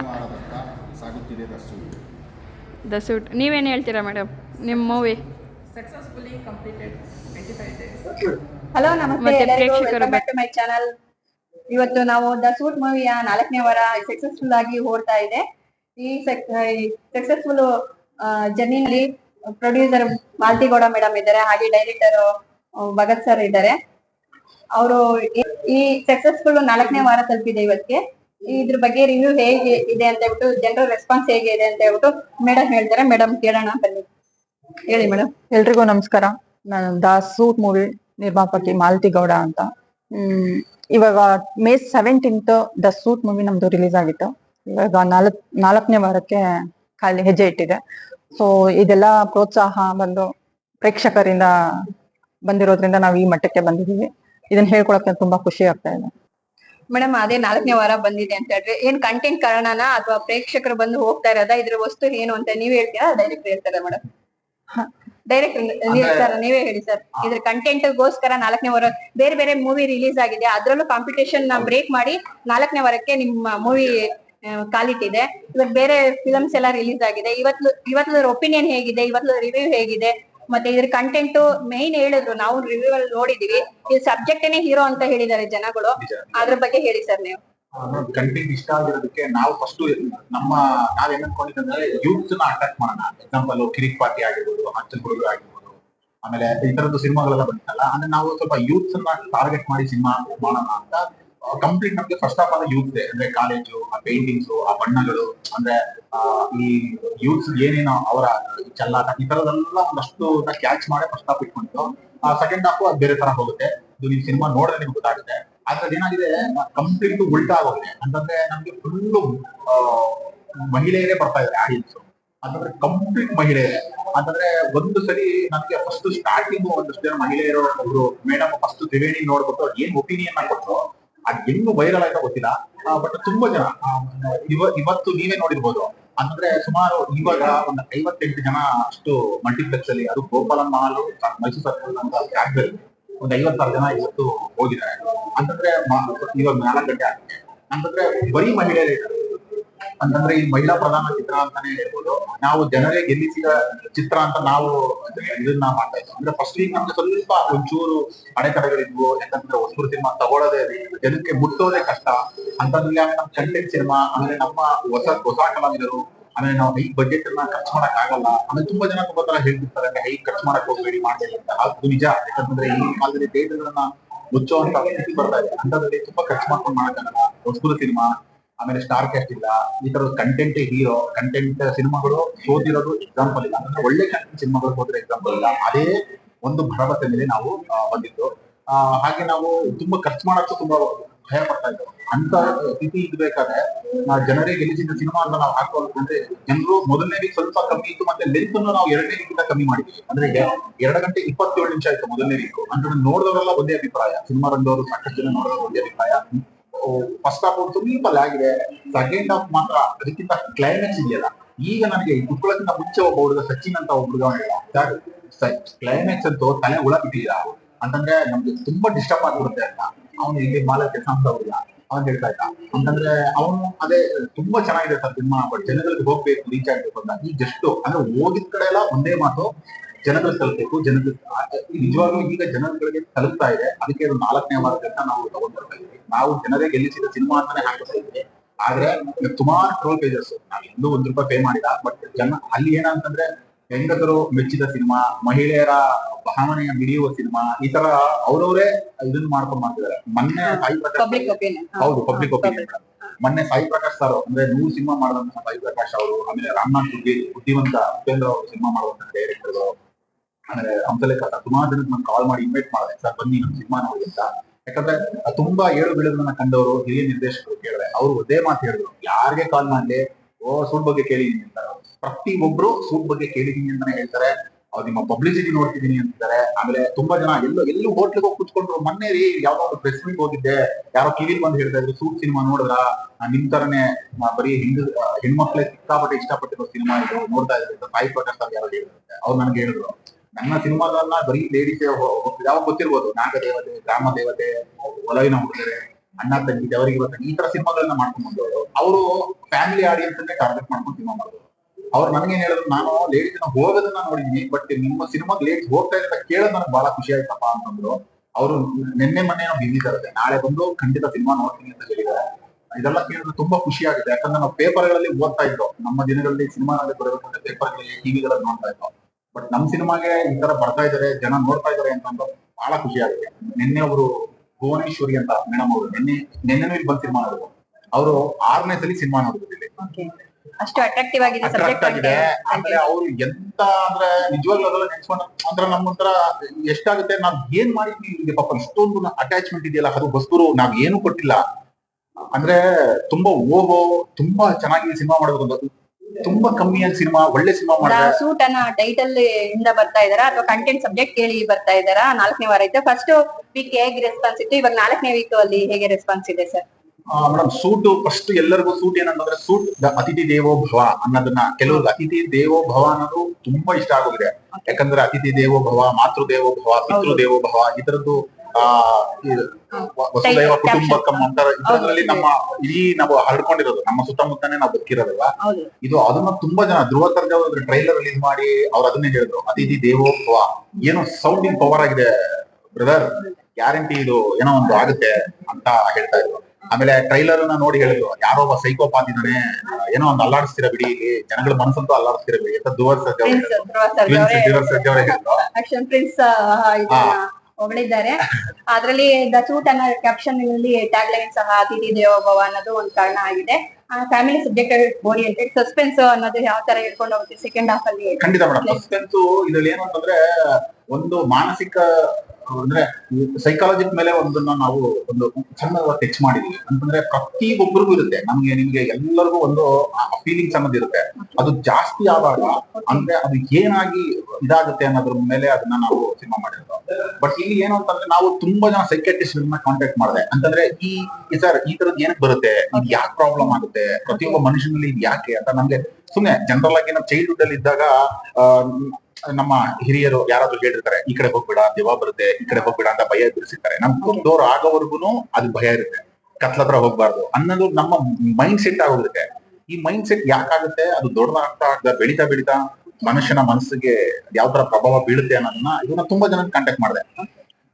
ಸಾಗುತ್ತಿದೆ ಸಾಗುತ್ತಿದೆ ದಸ್ಸು the suit ನೀವೇನು ಹೇಳ್ತೀರಾ ಮೇಡಮ್? ನಿಮ್ಮ movie successfully completed 25 days. Hello ನಮಸ್ತೆ ಪ್ರೇಕ್ಷಕರು ವೆಲ್ಕಮ್ ಟು ಮೈ ಚಾನಲ್ ಇವತ್ತು ನಾವು ದ ಸೂಟ್ ಮೂವಿಯ ನಾಲ್ಕನೇ ವಾರ ಸಕ್ಸಸ್ಫುಲ್ ಆಗಿ ಓಡ್ತಾ ಇದೆ. ಈ ಸಕ್ಸಸ್ಫುಲ್ ಜರ್ನಿನಲ್ಲಿ ಪ್ರೊಡ್ಯೂಸರ್ ಮಾಲ್ತಿಗೌಡ ಮೇಡಮ್ ಇದ್ದಾರೆ. ಹಾಗೆ ಡೈರೆಕ್ಟರ್ ಭಗತ್ ಸರ್ ಇದ್ದಾರೆ. ಅವರು ಈ ಸಕ್ಸಸ್ಫುಲ್ ನಾಲ್ಕನೇ ವಾರ ತಲುಪಿದೆ ಇವತ್ತಿಗೆ. ಇದ್ರ ಬಗ್ಗೆ ರಿವ್ಯೂ ಹೇಗೆ ಇದೆ ಅಂತ ಹೇಳ್ಬಿಟ್ಟು ಜನರ ರೆಸ್ಪಾನ್ಸ್ ಹೇಗೆ ಇದೆ ಅಂತ ಹೇಳ್ಬಿಟ್ಟು ಮೇಡಮ್ ಹೇಳ್ತಾರೆ. ಮೇಡಮ್ ಕೇಳೋಣ ಬನ್ನಿ. ಹೇಳಿ ಮೇಡಮ್ ಎಲ್ರಿಗೂ ನಮಸ್ಕಾರ. ನಾನು ದ ಸೂಟ್ ಮೂವಿ ನಿರ್ಮಾಪಕಿ ಮಾಲತಿ ಗೌಡ ಅಂತ. ಇವಾಗ May seventeenth the suit movie ನಮ್ದು ರಿಲೀಸ್ ಆಗಿತ್ತು. ಇವಾಗ ನಾಲ್ಕ್, ನಾಲ್ಕನೇ ವಾರಕ್ಕೆ ಖಾಲಿ ಹೆಜ್ಜೆ ಇಟ್ಟಿದೆ. ಸೊ ಇದೆಲ್ಲ ಪ್ರೋತ್ಸಾಹ ಬಂದು ಪ್ರೇಕ್ಷಕರಿಂದ ಬಂದಿರೋದ್ರಿಂದ ನಾವು ಈ ಮಟ್ಟಕ್ಕೆ ಬಂದಿದ್ದೀವಿ. ಇದನ್ನ ಹೇಳ್ಕೊಳಕ್ಕೆ ತುಂಬಾ ಖುಷಿ ಆಗ್ತಾ ಇದೆ. ಮೇಡಮ್ ಅದೇ ನಾಲ್ಕನೇ ವಾರ ಬಂದಿದೆ ಅಂತ ಹೇಳಿದ್ರೆ ಏನ್ ಕಂಟೆಂಟ್ ಕಾರಣನ ಅಥವಾ ಪ್ರೇಕ್ಷಕರು ಬಂದು ಹೋಗ್ತಾ ಇರೋದಾ? ಇದ್ರ ವಸ್ತು ಏನು ಅಂತ ನೀವ್ ಹೇಳ್ತೀರಾ? ಡೈರೆಕ್ಟ್ ಹೇಳ್ತಾರ ಮೇಡಮ್? ಡೈರೆಕ್ಟ್ ನೀವ್ ಸರ್ ನೀವೇ ಹೇಳಿ ಸರ್ ಇದ್ರ ಕಂಟೆಂಟ್ ಗೋಸ್ಕರ ನಾಲ್ಕನೇ ವಾರ ಬೇರೆ ಬೇರೆ ಮೂವಿ ರಿಲೀಸ್ ಆಗಿದೆ. ಅದ್ರಲ್ಲೂ ಕಾಂಪಿಟೇಷನ್ನ ಬ್ರೇಕ್ ಮಾಡಿ ನಾಲ್ಕನೇ ವಾರಕ್ಕೆ ನಿಮ್ಮ ಮೂವಿ ಕಾಲಿಟ್ಟಿದೆ ಇವಾಗ ಬೇರೆ ಫಿಲಮ್ಸ್ ಎಲ್ಲ ರಿಲೀಸ್ ಆಗಿದೆ. ಇವತ್ತು ಇವತ್ತು ಒಪಿನಿಯನ್ ಹೇಗಿದೆ? ಇವತ್ತು ರಿವ್ಯೂ ಹೇಗಿದೆ? ಮತ್ತೆ ಇದ್ರ ಕಂಟೆಂಟ್ ಮೇನ್ ಹೇಳಿದ್ರು. ನಾವು ರಿವ್ಯೂ ಅಲ್ಲಿ ನೋಡಿದೀವಿ. ಈ ಸಬ್ಜೆಕ್ಟ್ ಹೀರೋ ಅಂತ ಹೇಳಿದ್ದಾರೆ ಜನಗಳು ಅದ್ರ ಬಗ್ಗೆ ಹೇಳಿ ಸರ್ ನೀವು. ಕಂಟೆಂಟ್ ಇಷ್ಟ ಆಗಿರೋದಕ್ಕೆ ನಾವು ಫಸ್ಟ್ ನಮ್ಮ ನಾವ್ ಏನ್ ಅನ್ಕೊಂಡಿದ್ರೆ ಯೂತ್ನ ಅಟ್ರಾಕ್ಟ್ ಮಾಡೋಣ. ಎಕ್ಸಾಂಪಲ್ ಕಿರಿಕ್ ಪಾರ್ಟಿ ಆಗಿರ್ಬೋದು ಹಚ್ಚಲ್ ಹುಡುಗರು ಆಗಿರ್ಬೋದು. ಆಮೇಲೆ ಈ ತರದ್ದು ಸಿನಿಮಾಗಳೆಲ್ಲ ಬಂತಲ್ಲ ಅಂದ್ರೆ ನಾವು ಸ್ವಲ್ಪ ಯೂತ್ನ ಟಾರ್ಗೆಟ್ ಮಾಡಿ ಸಿನಿಮಾ ಮಾಡೋಣ ಅಂತ ಕಂಪ್ಲೀಟ್ ನಮ್ಗೆ ಫಸ್ಟ್ ಆಫ್ ಆಲ್ ಯೂತ್ ಅಂದ್ರೆ ಕಾಲೇಜು ಆ ಪೇಂಟಿಂಗ್ಸ್ ಆ ಬಣ್ಣಗಳು, ಅಂದ್ರೆ ಈ ಯೂತ್ಸ್ ಏನೇನೋ ಅವರ ಚಲ್ಲಾಟ ಈ ತರದೆಲ್ಲ ಒಂದಷ್ಟು ಕ್ಯಾಚ್ ಮಾಡಿ ಫಸ್ಟ್ ಆಫ್ ಇಟ್ಕೊಂಡು ಆ ಸೆಕೆಂಡ್ ಹಾಫ್ ಅದು ಬೇರೆ ತರ ಹೋಗುತ್ತೆ. ಇದು ನೀವು ಸಿನಿಮಾ ನೋಡಿದ್ರೆ ನಿಮ್ಗೆ ಗೊತ್ತಾಗುತ್ತೆ. ಆದ್ರೆ ಏನಾಗಿದೆ ಕಂಪ್ಲೀಟ್ ಉಲ್ಟಾ ಆಗೋಗಿದೆ. ಅಂತಂದ್ರೆ ನಮ್ಗೆ ಫುಲ್ಲು ಮಹಿಳೆಯರೇ ಬರ್ತಾ ಇದಾರೆ ಆಡಿಯನ್ಸ್ ಅಂತಂದ್ರೆ ಕಂಪ್ಲೀಟ್ ಮಹಿಳೆಯರೇ. ಅಂತಂದ್ರೆ ಒಂದು ಸರಿ ನಮ್ಗೆ ಫಸ್ಟ್ ಸ್ಟಾರ್ಟಿಂಗ್ ಒಂದಷ್ಟು ಜನ ಮಹಿಳೆಯರು, ಒಬ್ರು ಮೇಡಮ್ ಫಸ್ಟ್ ತ್ರಿವೇಣಿ ನೋಡ್ಬಿಟ್ಟು ಏನ್ ಒಪಿನಿಯನ್ ಕೊಟ್ಟರು ಅದ್ ವೈರಲ್ ಆಯ್ತಾ ಗೊತ್ತಿಲ್ಲ. ಬಟ್ ತುಂಬಾ ಜನ ಇವತ್ತು ನೀವೇ ನೋಡಿರ್ಬೋದು. ಅಂದ್ರೆ ಸುಮಾರು ಇವಾಗ ಒಂದು ಐವತ್ತೆಂಟು ಜನ ಅಷ್ಟು ಮಲ್ಟಿಪ್ಲೆಕ್ಸ್ ಅಲ್ಲಿ, ಅದು ಗೋಪಾಲನ್ ಮಾಲ್ ಮೈಸೂರು ಸರ್ಕಲ್ ಅಂತ ಜಾಗದಲ್ಲಿ ಒಂದು ಐವತ್ತಾರು ಜನ ಇವತ್ತು ಹೋಗಿದ್ದಾರೆ. ಅಂತಂದ್ರೆ ಇವಾಗ ನಾಲ್ಕು ಗಂಟೆ ಆಗಿದೆ. ಅಂತಂದ್ರೆ ಬರೀ ಮಹಿಳೆಯರೇ ಇದ್ದಾರೆ. ಅಂತಂದ್ರೆ ಈ ಮಹಿಳಾ ಪ್ರಧಾನ ಚಿತ್ರ ಅಂತಾನೆ ಹೇಳ್ಬೋದು. ನಾವು ಜನರೇ ಗೆಲ್ಲಿಸಿದ ಚಿತ್ರ ಅಂತ ನಾವು ಇದನ್ನ ಮಾಡ್ತಾ ಇದ್ವಿ ಅಂದ್ರೆ ಫಸ್ಟ್ ವೀಕ್ ನಮ್ಗೆ ಸ್ವಲ್ಪ ಒಂಚೂರು ಅಡೆತಡೆಗಳಿದ್ವು. ಯಾಕಂದ್ರೆ ಹೊಸೂರು ಸಿನಿಮಾ ತಗೊಳ್ಳೋದೇ ಜನಕ್ಕೆ ಮುಟ್ಟೋದೇ ಕಷ್ಟ. ಅಂತಂದ್ರೆ ನಮ್ ಕಂಟೆಂಟ್ ಸಿನಿಮಾ, ಆಮೇಲೆ ನಮ್ಮ ಹೊಸ ಹೊಸ ಕಲಾವಿದರು, ಆಮೇಲೆ ನಾವು ಹೈ ಬಜೆಟ್ ಅನ್ನ ಖರ್ಚು ಮಾಡಕ್ ಆಗಲ್ಲ. ಆಮೇಲೆ ತುಂಬಾ ಜನ ತುಂಬಾ ತರ ಹೇಳ್ತಿರ್ತಾರೆ ಹೈ ಖರ್ಚು ಮಾಡಕ್ ಹೋಗ್ಬೇಡಿ, ಮಾಡಬೇಡಿ ಅಂತ. ಅದು ನಿಜ. ಯಾಕಂದ್ರೆ ಈ ಕಾಲದಲ್ಲಿ ಥಿಯೇಟರ್ಗಳನ್ನ ಮುಚ್ಚುವಂತ ಬರ್ತಾ ಇದೆ. ಅಂತದ್ರಲ್ಲಿ ತುಂಬಾ ಖರ್ಚು ಮಾಡ್ಕೊಂಡು ಮಾಡಕ್ಕಾಗಲ್ಲ ಹೊಸೂರು ಸಿನಿಮಾ ಆಮೇಲೆ ಸ್ಟಾರ್ ಕ್ಯಾಸ್ಟ್ ಇಲ್ಲ ಈ ತರದ ಕಂಟೆಂಟ್ ಹೀರೋ ಕಂಟೆಂಟ್ ಸಿನಿಮಾಗಳು ಸೋತಿರೋದು ಎಕ್ಸಾಂಪಲ್ ಇಲ್ಲ. ಅಂದ್ರೆ ಒಳ್ಳೆ ಕಂಟೆಂಟ್ ಸಿನಿಮಾಗಳು ಹೋದ್ರೆ ಎಕ್ಸಾಂಪಲ್ ಇಲ್ಲ. ಅದೇ ಒಂದು ಭರವಸೆ ಮೇಲೆ ನಾವು ಬಂದಿದ್ದು. ಹಾಗೆ ನಾವು ತುಂಬಾ ಖರ್ಚು ಮಾಡೋಕ್ಕೂ ತುಂಬಾ ಭಯ ಪಡ್ತಾ ಇದ್ದೆವು ಅಂತ ಸ್ಥಿತಿ ಇರ್ಬೇಕಾದ್ರೆ ಆ, ಜನರೇ ಗೆಲ್ಲಿಸಿದ ಸಿನಿಮಾ ಅಂತ ನಾವು ಹಾಕೋದು ಅಂದ್ರೆ ಜನರು ಮೊದಲನೇ ಸ್ವಲ್ಪ ಕಮ್ಮಿ ಇತ್ತು ಮತ್ತೆ ಲೆಂತ್ ಅನ್ನು ನಾವು ಎರಡನೇ ವೀಕ್ ಕಮ್ಮಿ ಮಾಡಿದ್ವಿ. ಅಂದ್ರೆ ಎರಡು ಗಂಟೆ ಇಪ್ಪತ್ತೇಳು ನಿಮಿಷ ಆಯ್ತು ಮೊದಲನೇ ವೀಕು ಅಂದ್ರೆ ನೋಡಿದವರೆಲ್ಲ ಒಂದೇ ಅಭಿಪ್ರಾಯ. ಸಿನಿಮಾ ರಂಗದವರು ಸಾಕಷ್ಟು ಜನ ನೋಡೋದ್ರ ಒಂದೇ ಅಭಿಪ್ರಾಯ. ಫಸ್ಟ್ ಹಾಫ್ ತುಂಬಾ ಇದೆ ಸೆಕೆಂಡ್ ಹಾಫ್ ಮಾತ್ರ ಅದಕ್ಕಿಂತ ಕ್ಲೈಮ್ಯಾಕ್ಸ್ ಇದೆಯಲ್ಲ. ಈಗ ನನಗೆ ಕುತ್ಕೊಳ್ಳೋಕ್ಕಿಂತ ಮುಂಚೆ ಒಬ್ಬ ಹುಡುಗ ಸಚಿನ್ ಅಂತ ಒಬ್ಬ ಹುಡುಗ ಕ್ಲೈಮ್ಯಾಕ್ಸ್ ಅಂತೂ ತಲೆ ಹುಳ ಬಿಟ್ಟಿಲ್ಲ ಅಂತಂದ್ರೆ ನಮ್ಗೆ ತುಂಬಾ ಡಿಸ್ಟರ್ಬ್ ಆಗಿಬಿಡುತ್ತೆ ಅಂತ. ಅವನು ಇಲ್ಲಿ ಮಾಲ ಕೆಲಸ ಅಂತ ಹುಡುಗ ಅವನ್ ಹೇಳ್ತಾ ಇದ್ದ ಅಂತಂದ್ರೆ ಅವನು ಅದೇ ತುಂಬಾ ಚೆನ್ನಾಗಿದೆ ಸರ್ ಸಿನಿಮಾ. ಬಟ್ ಜನಗಳಿಗೆ ಹೋಗ್ಬೇಕು ರೀಚ್ ಆಗ್ಬೇಕು ಅಂತ. ಈ ಜಸ್ಟ್ ಅಂದ್ರೆ ಹೋಗಿದ ಕಡೆ ಎಲ್ಲ ಒಂದೇ ಮಾತು. ಜನಗಳಿಗೆ ತಲುಪಬೇಕು ಜನರ ನಿಜವಾಗ್ಲೂ ಈಗ ಜನಗಳಿಗೆ ತಲುಪ್ತಾ ಇದೆ. ಅದಕ್ಕೆ ಅದು ನಾಲ್ಕನೇ ವಾರದಿಂದ ನಾವು ತಗೊಂಡ್ಬರ್ತಾ ಇದ್ವಿ ನಾವು ಜನರೇ ಗೆಲ್ಲಿಸಿದ ಸಿನಿಮಾ ಅಂತಾನೆ ಹಾಕಿಸ್ತಾ ಇದ್ವಿ ಆದ್ರೆ ಸುಮಾರು ಟ್ರೋಲ್ ಪೇಜಸ್ ನಾವು ಎಲ್ಲೂ ಒಂದ್ ರೂಪಾಯಿ ಪೇ ಮಾಡಿಲ್ಲ ಬಟ್ ಜನ ಅಲ್ಲಿ ಏನಂತಂದ್ರೆ ಹೆಂಗಸರು ಮೆಚ್ಚಿದ ಸಿನಿಮಾ ಮಹಿಳೆಯರ ಭಾವನೆಯ ಮಿಡಿಯುವ ಸಿನಿಮಾ ಈ ತರ ಅವ್ರವರೇ ಇದನ್ನ ಮಾಡ್ಕೊಂಡ್ ಮಾಡ್ತಿದ್ದಾರೆ. ಮೊನ್ನೆ ಸಾಯಿ ಪ್ರಕಾಶ್ ಹೌದು ಪಬ್ಲಿಕ್ ಒಪಿನಿಯನ್ ಮೊನ್ನೆ ಸಾಯಿ ಪ್ರಕಾಶ್ ಸರ್ ಅಂದ್ರೆ ನೂರು ಸಿನಿಮಾ ಮಾಡಿದಂತ ಸಾಯಿ ಪ್ರಕಾಶ್ ಅವರು ಆಮೇಲೆ ರಾಮನಾಥ್ ಬುದ್ಧಿವಂತ ಉಪೇಂದ್ರ ಅವರು ಸಿನಿಮಾ ಮಾಡುವಂತ ಡೈರೆಕ್ಟರ್ಗಳು ಆಮೇಲೆ ಹಂಸಲೇಖ ಕಾಟ ಸುಮಾರು ಜನಕ್ಕೆ ನಾನು ಕಾಲ್ ಮಾಡಿ ಇನ್ವೈಟ್ ಮಾಡಿದೆ. ಸರ್, ಬನ್ನಿ ನಮ್ಮ ಸಿನಿಮಾ ನೋಡಿ ಅಂತ. ಯಾಕಂದ್ರೆ ತುಂಬಾ ಏಳು ಬೀಳುಗಳನ್ನ ಕಂಡವರು ಹಿರಿಯ ನಿರ್ದೇಶಕರು ಕೇಳಿದ್ರೆ, ಅವರು ಒದೇ ಮಾತು ಹೇಳಿದ್ರು. ಯಾರಿಗೆ ಕಾಲ್ ಮಾಡ್ಲಿ? ಓ, ಸೂಟ್ ಬಗ್ಗೆ ಕೇಳಿದೀನಿ ಅಂತ. ಪ್ರತಿ ಒಬ್ರು ಸೂಟ್ ಬಗ್ಗೆ ಕೇಳಿದೀನಿ ಅಂತಾನೆ ಹೇಳ್ತಾರೆ. ಅವ್ರು ನಿಮ್ಮ ಪಬ್ಲಿಸಿಟಿ ನೋಡ್ತಿದ್ದೀನಿ ಅಂತಿದ್ದಾರೆ. ಆಮೇಲೆ ತುಂಬಾ ಜನ ಎಲ್ಲೋ, ಎಲ್ಲೂ ಹೋಟ್ಲಿಗೆ ಹೋಗಿ ಕುತ್ಕೊಂಡ್ರು, ಮೊನ್ನೆ ರೀ ಯಾವ್ದೋ ಒಂದು ಪ್ರೆಸ್ ಮೀಟ್ ಹೋಗಿದ್ದೆ. ಯಾರೋ ಕಿವಿಲ್ ಬಂದು ಹೇಳ್ತಾ ಇದ್ರು, ಸೂಟ್ ಸಿನಿಮಾ ನೋಡಿದ್ರ? ನಿಮ್ ತರನೇ ಬರೀ ಹೆಂಗ್ ಹೆಣ್ಮಕ್ಳೆ ಸಿಕ್ಕಾಪಟ್ಟೆ ಇಷ್ಟಪಟ್ಟಿರೋ ಸಿನಿಮಾ ಇದು ನೋಡ್ತಾ ಇದ್ರು ಸಾಯಿ ಪ್ರಕಾಶ್ ಅವ್ರು ಯಾರೋ ಹೇಳಿದ್ರು ಅವ್ರು ನನ್ಗೆ ಹೇಳಿದ್ರು. ನನ್ನ ಸಿನಿಮಾಗಳನ್ನ ಬರೀ ಲೇಡೀಸ್ ಯಾವಾಗ ಗೊತ್ತಿರ್ಬೋದು. ನಾಗ ದೇವತೆ, ಗ್ರಾಮ ದೇವತೆ ಒಲವಿನ ಹುಡುಗರೆ, ಅಣ್ಣ ತಂಗಿ, ದೇವರಿಗೆ ಬರ್ತಾನೆ ಈ ತರ ಸಿನಿಮಾಗಳನ್ನ ಮಾಡ್ಕೊಂಡು ಅವರು ಫ್ಯಾಮಿಲಿ ಆಡಿಯನ್ಸ್ ಅನ್ನೇ ಟಾರ್ಗೆಟ್ ಮಾಡ್ಕೊಂಡು ಸಿನಿಮಾ ಮಾಡೋದು ಅವ್ರು ನನಗೆ ಹೇಳಿದ್ರು, ನಾನು ಲೇಡೀಸ್ ಹೋಗೋದನ್ನ ನೋಡಿದೀನಿ ಬಟ್ ನಿಮ್ಮ ಸಿನಿಮಾಗ್ ಲೇಟ್ ಹೋಗ್ತಾ ಇರೋ ಕೇಳೋದು ನನಗೆ ಬಹಳ ಖುಷಿ ಆಯ್ತಪ್ಪ ಅಂತಂದ್ರು. ಅವರು ನಿನ್ನೆ ಮೊನ್ನೆ ನಾವು ಬಿಸಿ ತರದೆ ನಾಳೆ ಬಂದು ಖಂಡಿತ ಸಿನಿಮಾ ನೋಡ್ತೀನಿ ಅಂತ ಹೇಳಿದ್ದಾರೆ. ಇದೆಲ್ಲ ಕೇಳಿದ್ರೆ ತುಂಬಾ ಖುಷಿ ಆಗಿದೆ ಯಾಕಂದ್ರೆ ನಾವು ಪೇಪರ್ಗಳಲ್ಲಿ ಓದ್ತಾ ಇದ್ದೋ, ನಮ್ಮ ದಿನಗಳಲ್ಲಿ ಸಿನಿಮಾನಲ್ಲಿ ಬರಬೇಕಂದ್ರೆ ಪೇಪರ್ಗಳಲ್ಲಿ ಟಿವಿಗಳಲ್ಲಿ ನೋಡ್ತಾ ಇದ್ದೋ ಬಟ್ ನಮ್ ಸಿನಿಮಾಗೆ ಈ ತರ ಬರ್ತಾ ಇದಾರೆ ಜನ ನೋಡ್ತಾ ಇದಾರೆ ಅಂತಂದು ಬಹಳ ಖುಷಿ ಆಗುತ್ತೆ. ನಿನ್ನೆ ಅವರು ಭುವನೇಶ್ವರಿ ಅಂತ ಮೇಡಮ್ ಅವರು ನಿನ್ನೆ ನಿನ್ನೆನೂ ಇಲ್ಲಿ ಬಂದು ಸಿನಿಮಾ ನೋಡಿದ್ರು. ಅವರು ಆರನೇ ಸಲ ಸಿನಿಮಾ ನೋಡಿದ್ರು ಇಲ್ಲಿ. ಅಷ್ಟು ಅಟ್ರಾಕ್ಟಿವ್ ಆಗಿದೆ ಅಟ್ರಾಕ್ಟ್ ಸಬ್ಜೆಕ್ಟ್ ಆಗಿದೆ. ಆಮೇಲೆ ಅವ್ರು ಎಂತ ಅಂದ್ರೆ ನಿಜವಾಗ್ಲೂ ಅದೆಲ್ಲ ನೆನ್ಸ್ಕೊಂಡು ಅಂದ್ರೆ ನಮ್ಮಂತರ ಎಷ್ಟಾಗುತ್ತೆ ನಾವ್ ಏನ್ ಮಾಡಿದ್ವಿ ಇಲ್ಲಿ ಪಾಪ ಇಷ್ಟೊಂದು ಅಟ್ಯಾಚ್ಮೆಂಟ್ ಇದೆಯಲ್ಲ ಅದು ಬಸ್ತೂರು ನಾವ್ ಏನು ಕೊಟ್ಟಿಲ್ಲ. ಅಂದ್ರೆ ತುಂಬಾ ಓಹೋ ತುಂಬಾ ಚೆನ್ನಾಗಿ ಸಿನಿಮಾ ಮಾಡೋದು ತುಂಬಾ ಕಮ್ಮಿಯಾಗಿ ಸಿನಿಮಾ ಒಳ್ಳೆ ಸಿನಿಮಾ ಸೂಟ್ ಅನ್ನ ಟೈಟಲ್ ಇಂದ ಬರ್ತಾ ಇದಾರಾ ಅಥವಾ ಕಂಟೆಂಟ್ ಸಬ್ಜೆಕ್ಟ್ ಕೇಳಿ ಬರ್ತಾ ಇದಾರಾ ನಾಲ್ಕನೇ ವಾರ ಐತೆ. ಫಸ್ಟ್ ವೀಕ್ ಹೇಗೆ ರೆಸ್ಪಾನ್ಸ್ ಇತ್ತು? ಇವಾಗ ನಾಲ್ಕನೇ ವೀಕ್ ಅಲ್ಲಿ ಹೇಗೆ ರೆಸ್ಪಾನ್ಸ್ ಇದೆ ಸರ್ ಮೇಡಮ್ ಸೂಟ್ ಫಸ್ಟ್ ಎಲ್ಲರಿಗೂ ಸೂಟ್ ಏನಂತಂದ್ರೆ ಸೂಟ್ ಅತಿಥಿ ದೇವೋ ಭವ ಅನ್ನೋದನ್ನ ಕೆಲವ್ರಿಗೆ ಅತಿಥಿ ದೇವೋ ಭವ ಅನ್ನೋದು ತುಂಬಾ ಇಷ್ಟ ಆಗೋಗಿದೆ. ಯಾಕಂದ್ರೆ ಅತಿಥಿ ದೇವೋ ಭವ ಮಾತೃ ದೇವೋ ಭವ ಪಿತೃ ದೇವೋ ಭವ ಈ ತರದ್ದು ಆ ವಸುದೈವ ಕುಟುಂಬಕಂ. ಅಂತಾರ ಇದರಲ್ಲಿ ನಮ್ಮ ಇಡೀ ನಾವು ಹರಡ್ಕೊಂಡಿರೋದು ನಮ್ಮ ಸುತ್ತಮುತ್ತನೇ ನಾವು ಬದುಕಿರೋದಲ್ಲ ಇದು ಅದನ್ನ ತುಂಬಾ ಜನ ಧ್ರುವ ಸರ್ಜಾ ಅವ್ರ ಟ್ರೈಲರ್ ರಿಲೀಸ್ ಮಾಡಿ ಅವ್ರು ಅದನ್ನೇ ಹೇಳಿದ್ರು ಅತಿಥಿ ದೇವೋತ್ವ ಏನೋ ಸೌಂಡಿಂಗ್ ಪವರ್ ಆಗಿದೆ ಬ್ರದರ್ ಗ್ಯಾರಂಟಿ ಇದು ಏನೋ ಒಂದು ಆಗುತ್ತೆ ಅಂತ ಹೇಳ್ತಾ ಇದ್ರು. ಆಮೇಲೆ ಟ್ರೈಲರ್ನ ನೋಡಿ ಹೇಳಿದ್ರು ಯಾರೋ ಒಬ್ಬ ಸೈಕೋಪಾತ್ ಇದ್ದಾನೆ ಏನೋ ಒಂದು ಅಲ್ಲಾಡಿಸ್ತೀರ ಬಿಡಿ ಇಲ್ಲಿ ಜನಗಳ ಮನಸ್ಸಂತೂ ಅಲ್ಲಾಡಿಸ್ತೀರ ಬಿಡಿ ಅಂತ ಧ್ರುವ ಸರ್ಜಾ ಹೇಳಿದ್ರು. ಹೊಗಳಿದ್ದಾರೆ ಅದ್ರಲ್ಲಿ ದ ಸೂಟ್ ಅನ್ನೋ ಕ್ಯಾಪ್ಷನ್ ಟ್ಯಾಗ್ ಲೈನ್ ಸಹ ಅತಿಥಿ ದೇವೋಭವ ಅನ್ನೋದು ಒಂದು ಕಾರಣ ಆಗಿದೆ. ಫ್ಯಾಮಿಲಿ ಸಬ್ಜೆಕ್ಟ್ ಓರಿಯೆಂಟೆಡ್ ಸಸ್ಪೆನ್ಸ್ ಅನ್ನೋದು ಯಾವ ತರ ಹೇಳ್ಕೊಂಡು ಹೋಗುತ್ತೆ ಸೆಕೆಂಡ್ ಹಾಫ್ ಅಲ್ಲಿ? ಖಂಡಿತ ಮೇಡಮ್ ಸಸ್ಪೆನ್ಸ್ ಇದ್ರಲ್ಲಿ ಏನು ಅಂತಂದ್ರೆ ಒಂದು ಮಾನಸಿಕ, ಅಂದ್ರೆ ಸೈಕಾಲಜಿ ಮೇಲೆ ಒಂದನ್ನ ನಾವು ಒಂದು ಚಂದವಾಗಿ ಟಚ್ ಮಾಡಿದೀವಿ. ಅಂತಂದ್ರೆ ಪ್ರತಿ ಒಬ್ಬರಿಗೂ ಇರುತ್ತೆ. ನಮ್ಗೆ, ನಿಮ್ಗೆ ಎಲ್ಲರಿಗೂ ಒಂದು ಫೀಲಿಂಗ್ಸ್ ಅನ್ನೋದು ಇರುತ್ತೆ. ಅದು ಜಾಸ್ತಿ ಆದಾಗ ಅಂದ್ರೆ ಅದು ಏನಾಗಿ ಇದಾಗುತ್ತೆ ಅನ್ನೋದ್ರ ಮೇಲೆ ಅದನ್ನ ನಾವು ಸಿನಿಮಾ ಮಾಡಿರೋದು. ಬಟ್ ಇಲ್ಲಿ ಏನು ಅಂತಂದ್ರೆ ನಾವು ತುಂಬಾ ಜನ ಸೈಕೆಟಿಸ್ಟ್ ಕಾಂಟ್ಯಾಕ್ಟ್ ಮಾಡಿದೆ. ಅಂತಂದ್ರೆ ಈ ಸರ್, ಈ ತರದ್ ಏನಕ್ಕೆ ಬರುತ್ತೆ? ಇದು ಯಾಕೆ ಪ್ರಾಬ್ಲಮ್ ಆಗುತ್ತೆ? ಪ್ರತಿಯೊಬ್ಬ ಮನುಷ್ಯನಲ್ಲಿ ಇದು ಯಾಕೆ? ಅಂತ ನಮ್ಗೆ ಸುಮ್ನೆ ಜನರಲ್ ಆಗಿ ನಾವು ಚೈಲ್ಡ್ಹುಡ್ ಅಲ್ಲಿ ಇದ್ದಾಗ ನಮ್ಮ ಹಿರಿಯರು ಯಾರಾದ್ರೂ ಹೇಳಿರ್ತಾರೆ ಈ ಕಡೆ ಹೋಗ್ಬೇಡ ದೆವ್ವ ಬರುತ್ತೆ ಈ ಕಡೆ ಹೋಗ್ಬೇಡ ಅಂತ ಭಯ ಬಿಡಿಸಿರ್ತಾರೆ ನಮ್ ಕುಟುಂಬದವ್ರು ಆಗೋವರೆಗೂ ಅದು ಭಯ ಇರುತ್ತೆ. ಕತ್ಲತ್ರ ಹೋಗ್ಬಾರ್ದು. ಅನ್ನೋದು ನಮ್ಮ ಮೈಂಡ್ ಸೆಟ್ ಆಗೋಗುತ್ತೆ ಈ ಮೈಂಡ್ ಸೆಟ್ ಯಾಕಾಗುತ್ತೆ? ಅದು ದೊಡ್ಡದಾಗ್ತಾ ಆಗ್ತಾ ಬೆಳೀತಾ ಬೆಳೀತಾ ಮನುಷ್ಯನ ಮನಸ್ಸಿಗೆ ಯಾವ ತರ ಪ್ರಭಾವ ಬೀಳುತ್ತೆ ಅನ್ನೋದನ್ನ ಇದನ್ನ ತುಂಬಾ ಜನ ಕಾಂಟ್ಯಾಕ್ಟ್ ಮಾಡಿದೆ.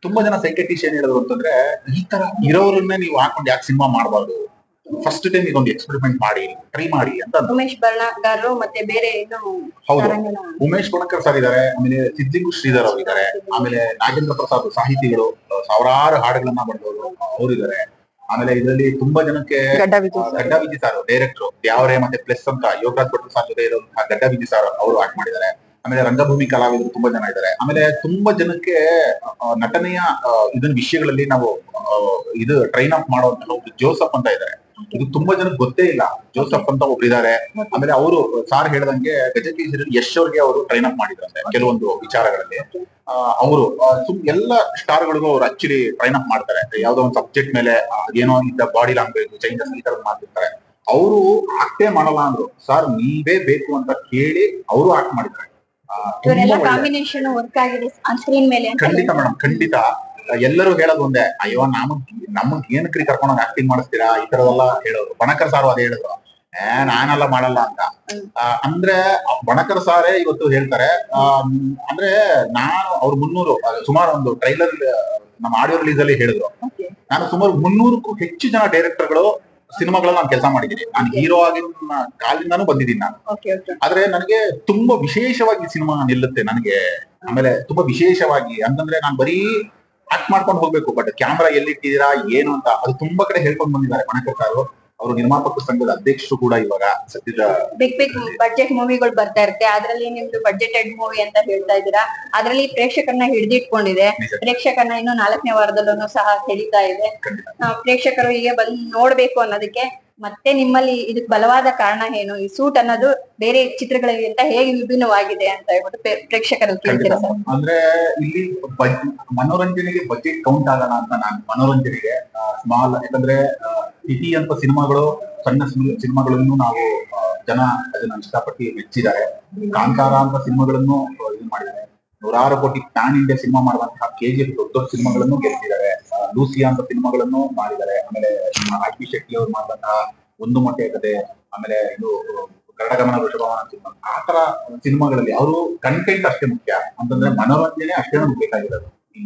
ತುಂಬಾ ಜನ ಸೈಕೆಟಿಷಿಯನ್ ಹೇಳಿದ್ರು ಅಂತಂದ್ರೆ ಈ ತರ ಇರೋರನ್ನೇ ನೀವು ಹಾಕೊಂಡು ಯಾಕೆ ಸಿನಿಮಾ ಮಾಡಬಾರ್ದು? ಫಸ್ಟ್ ಟೈಮ್ ಇದೊಂದು ಎಕ್ಸ್ಪೆರಿಮೆಂಟ್ ಮಾಡಿ ಟ್ರೈ ಮಾಡಿ ಅಂತ. ಉಮೇಶ್ ಬರ್ಣಗಾರರು ಮತ್ತೆ ಬೇರೆ ಹೌದು. ಉಮೇಶ್ ಬಣಕರ್ ಸರ್ ಇದಾರೆ ಆಮೇಲೆ ಸಿದ್ದಿಗು ಶ್ರೀಧರ್ ಅವ್ರು ಇದಾರೆ ಆಮೇಲೆ ನಾಗೇಂದ್ರ ಪ್ರಸಾದ್ ಸಾಹಿತಿಗಳು ಸಾವಿರಾರು ಹಾಡುಗಳನ್ನ ಬರೆದವರು ಅವ್ರು ಇದಾರೆ. ಆಮೇಲೆ ಇದರಲ್ಲಿ ತುಂಬಾ ಜನಕ್ಕೆ ಗಡ್ಡ ವಿಜಿ ಸರ್ ಡೈರೆಕ್ಟರ್ ದ್ಯಾವರೆ ಮತ್ತೆ ಪ್ಲಸ್ ಅಂತ ಯೋಗರಾಜ್ ಭಟ್ರು ಸರ್ ಜೊತೆ ಇರುವಂತಹ ಗಡ್ಡ ವಿಜಿ ಸರ್ ಅವರು ಆಕ್ಟ್ ಮಾಡಿದ್ದಾರೆ. ಆಮೇಲೆ ರಂಗಭೂಮಿ ಕಲಾವಿದರು ತುಂಬಾ ಜನ ಇದ್ದಾರೆ ಆಮೇಲೆ ತುಂಬಾ ಜನಕ್ಕೆ ನಟನೆಯ ಇದನ್ ಇದನ್ನ ವಿಷಯಗಳಲ್ಲಿ ನಾವು ಇದು ಟ್ರೈನ್ ಅಪ್ ಮಾಡುವಂತಹ ಜೋಸಫ್ ಅಂತ ಇದ್ದಾರೆ ಇದು ತುಂಬಾ ಜನಕ್ಕೆ ಗೊತ್ತೇ ಇಲ್ಲ. ಜೋಸಫ್ ಅಂತ ಒಬ್ರು ಇದ್ದಾರೆ ಆಮೇಲೆ ಅವರು ಸಾರ್ ಹೇಳ್ದಂಗೆ ಗಜಕೇಸರಿ ಯಶ್ ಅವ್ರಿಗೆ ಅವರು ಟ್ರೈನ್ ಅಪ್ ಮಾಡಿದ್ರಂತೆ ಕೆಲವೊಂದು ವಿಚಾರಗಳಲ್ಲಿ. ಅವರು ಎಲ್ಲ ಸ್ಟಾರ್ ಗಳಿಗೂ ಅವ್ರು ಆಕ್ಚುಲಿ ಟ್ರೈನ್ ಅಪ್ ಮಾಡ್ತಾರೆ. ಯಾವ್ದೋ ಒಂದು ಸಬ್ಜೆಕ್ಟ್ ಮೇಲೆ ಏನೋ ಇದ್ದ ಬಾಡಿ ಲ್ಯಾಂಗ್ವೇಜ್ ಚೈನಸ್ ಈ ತರದ್ ಮಾಡ್ತಿರ್ತಾರೆ. ಅವರು ಆಕ್ಟೇ ಮಾಡಲ್ಲ ಅಂದ್ರು. ಸರ್ ನೀವೇ ಬೇಕು ಅಂತ ಕೇಳಿ ಅವರು ಆಕ್ಟ್ ಮಾಡಿದ್ದಾರೆ. ಖಂಡಿತ ಮೇಡಮ್ ಖಂಡಿತ. ಎಲ್ಲರೂ ಹೇಳೋದು ಒಂದೇ ಅಯ್ಯೋ ನಮಗ್ ನಮಗ್ ಏನಕ್ರಿ ಕರ್ಕೊಂಡೋಗಿ ಆಕ್ಟಿಂಗ್ ಮಾಡಿಸ್ತೀರಾ? ಈ ತರದೆಲ್ಲ ಹೇಳೋರು. ಬಣಕರ್ ಸಾರು ಅದೇ ಹೇಳಿದ್ರು. ಏ ನಾನೆಲ್ಲ ಮಾಡಲ್ಲ ಅಂತ. ಅಂದ್ರೆ ಬಣಕರ್ ಸಾರೇ ಇವತ್ತು ಹೇಳ್ತಾರೆ. ಅಂದ್ರೆ ನಾನು ಅವ್ರು ಮುನ್ನೂರು ಸುಮಾರು ಒಂದು ಟ್ರೈಲರ್ ನಮ್ಮ ಆಡಿಯೋ ರಿಲೀಸ್ ಅಲ್ಲಿ ಹೇಳಿದ್ರು. ನಾನು ಸುಮಾರು ಮುನ್ನೂರಕ್ಕೂ ಹೆಚ್ಚು ಜನ ಡೈರೆಕ್ಟರ್ಗಳು ಸಿನಿಮಾಗಳನ್ನ ನಾನು ಕೆಲಸ ಮಾಡಿದ್ದೀನಿ. ನಾನು ಹೀರೋ ಆಗಿ ಕಾಲಿಂದಾನು ಬಂದಿದ್ದೀನಿ ನಾನು. ಆದ್ರೆ ನನಗೆ ತುಂಬಾ ವಿಶೇಷವಾಗಿ ಸಿನಿಮಾ ನಿಲ್ಲುತ್ತೆ ನನಗೆ. ಆಮೇಲೆ ತುಂಬಾ ವಿಶೇಷವಾಗಿ ಅಂತಂದ್ರೆ ನಾನು ಬರೀ ಆಕ್ಟ್ ಮಾಡ್ಕೊಂಡು ಹೋಗ್ಬೇಕು ಬಟ್ ಕ್ಯಾಮ್ರಾ ಎಲ್ಲಿಟ್ಟಿದ್ದೀರಾ ಏನು ಅಂತ ಅದು ತುಂಬಾ ಕಡೆ ಹೇಳ್ಕೊಂಡು ಬಂದಿದ್ದಾರೆ ಮಣಕರ್ ಸಾರು ಅವರು ನಿರ್ಮಾಪಕ ಸಂಘದ ಅಧ್ಯಕ್ಷರು ಕೂಡ ಇವಾಗ ಸದ್ಯದ ಬಿಗ್ ಬಿಗ್ ಬಜೆಟ್ ಮೂವಿಗಳು ಬರ್ತಾ ಇರುತ್ತೆ. ಅದ್ರಲ್ಲಿ ನಿಮ್ದು ಬಜೆಟೆಡ್ ಮೂವಿ ಅಂತ ಹೇಳ್ತಾ ಇದ್ದೀರಾ. ಅದ್ರಲ್ಲಿ ಪ್ರೇಕ್ಷಕರನ್ನ ಹಿಡಿದಿಟ್ಕೊಂಡಿದೆ. ಪ್ರೇಕ್ಷಕರನ್ನ ಇನ್ನು ನಾಲ್ಕನೇ ವಾರದಲ್ಲೂ ಸಹ ಸೆಳೀತಾ ಇದೆ. ಪ್ರೇಕ್ಷಕರು ಹೀಗೆ ಬಂದು ನೋಡ್ಬೇಕು ಅನ್ನೋದಕ್ಕೆ ಮತ್ತೆ ನಿಮ್ಮಲ್ಲಿ ಇದಕ್ ಬಲವಾದ ಕಾರಣ ಏನು? ಈ ಸೂಟ್ ಅನ್ನೋದು ಬೇರೆ ಚಿತ್ರಗಳಿಗಿಂತ ಹೇಗೆ ವಿಭಿನ್ನವಾಗಿದೆ ಅಂತ ಹೇಳ್ಬಿಟ್ಟು ಪ್ರೇಕ್ಷಕರು ಪ್ರೇಕ್ಷಕರಲ್ಲಿ ಕೇಳ್ತೀರಾ ಸರ್? ಅಂದ್ರೆ ಇಲ್ಲಿ ಮನೋರಂಜನೆಗೆ ಬಜೆಟ್ ಕೌಂಟ್ ಆಗಲ್ಲ ಅಂತ ನಾನು ಮನೋರಂಜನೆಗೆ ಸ್ಮಾಲ್ ಯಾಕಂದ್ರೆ ಸಿಟಿ ಇಟಿ ಅಂತ ಸಿನಿಮಾಗಳು ಸಣ್ಣ ಸಿನಿಮಾಗಳನ್ನು ನಾವು ಜನ ಅದನ್ನ ಇಷ್ಟಪಟ್ಟು ಮೆಚ್ಚಿದ್ದಾರೆ. ಕಾಂತಾರ ಅಂತ ಸಿನಿಮಾಗಳನ್ನು ಇದು ಮಾಡಿದ್ದಾರೆ. ನೂರಾರು ಕೋಟಿ ಪ್ಯಾನ್ ಇಂಡಿಯಾ ಸಿನಿಮಾ ಮಾಡುವಂತಹ ಕೆ ಜಿ ಎಫ್ ದೊಡ್ಡ ದೊಡ್ಡ ಸಿನಿಮಾಗಳನ್ನು ಗೆಲ್ತಿದ್ದಾರೆ ಆ, ಲೂಸಿಯಾ ಅಂತ ಸಿನಿಮಾಗಳನ್ನು ಮಾಡಿದ್ದಾರೆ. ಆಮೇಲೆ ಆರ್ ಶೆಟ್ಟಿ ಅವರು ಮಾಡಿದಂತಹ ಒಂದು ಮೊಟ್ಟೆ ಕತೆ ಆಮೇಲೆ ಇದು ಕನ್ನಡಗಮನ ವೃಷಭವನ ಸಿನಿಮಾ. ಆ ತರ ಸಿನಿಮಾಗಳಲ್ಲಿ ಅವರು ಕಂಟೆಂಟ್ ಅಷ್ಟೇ ಮುಖ್ಯ. ಅಂತಂದ್ರೆ ಮನೋರಂಜನೆ ಅಷ್ಟೇ ನಮ್ಗೆ ಬೇಕಾಗಿರೋದು. ಈ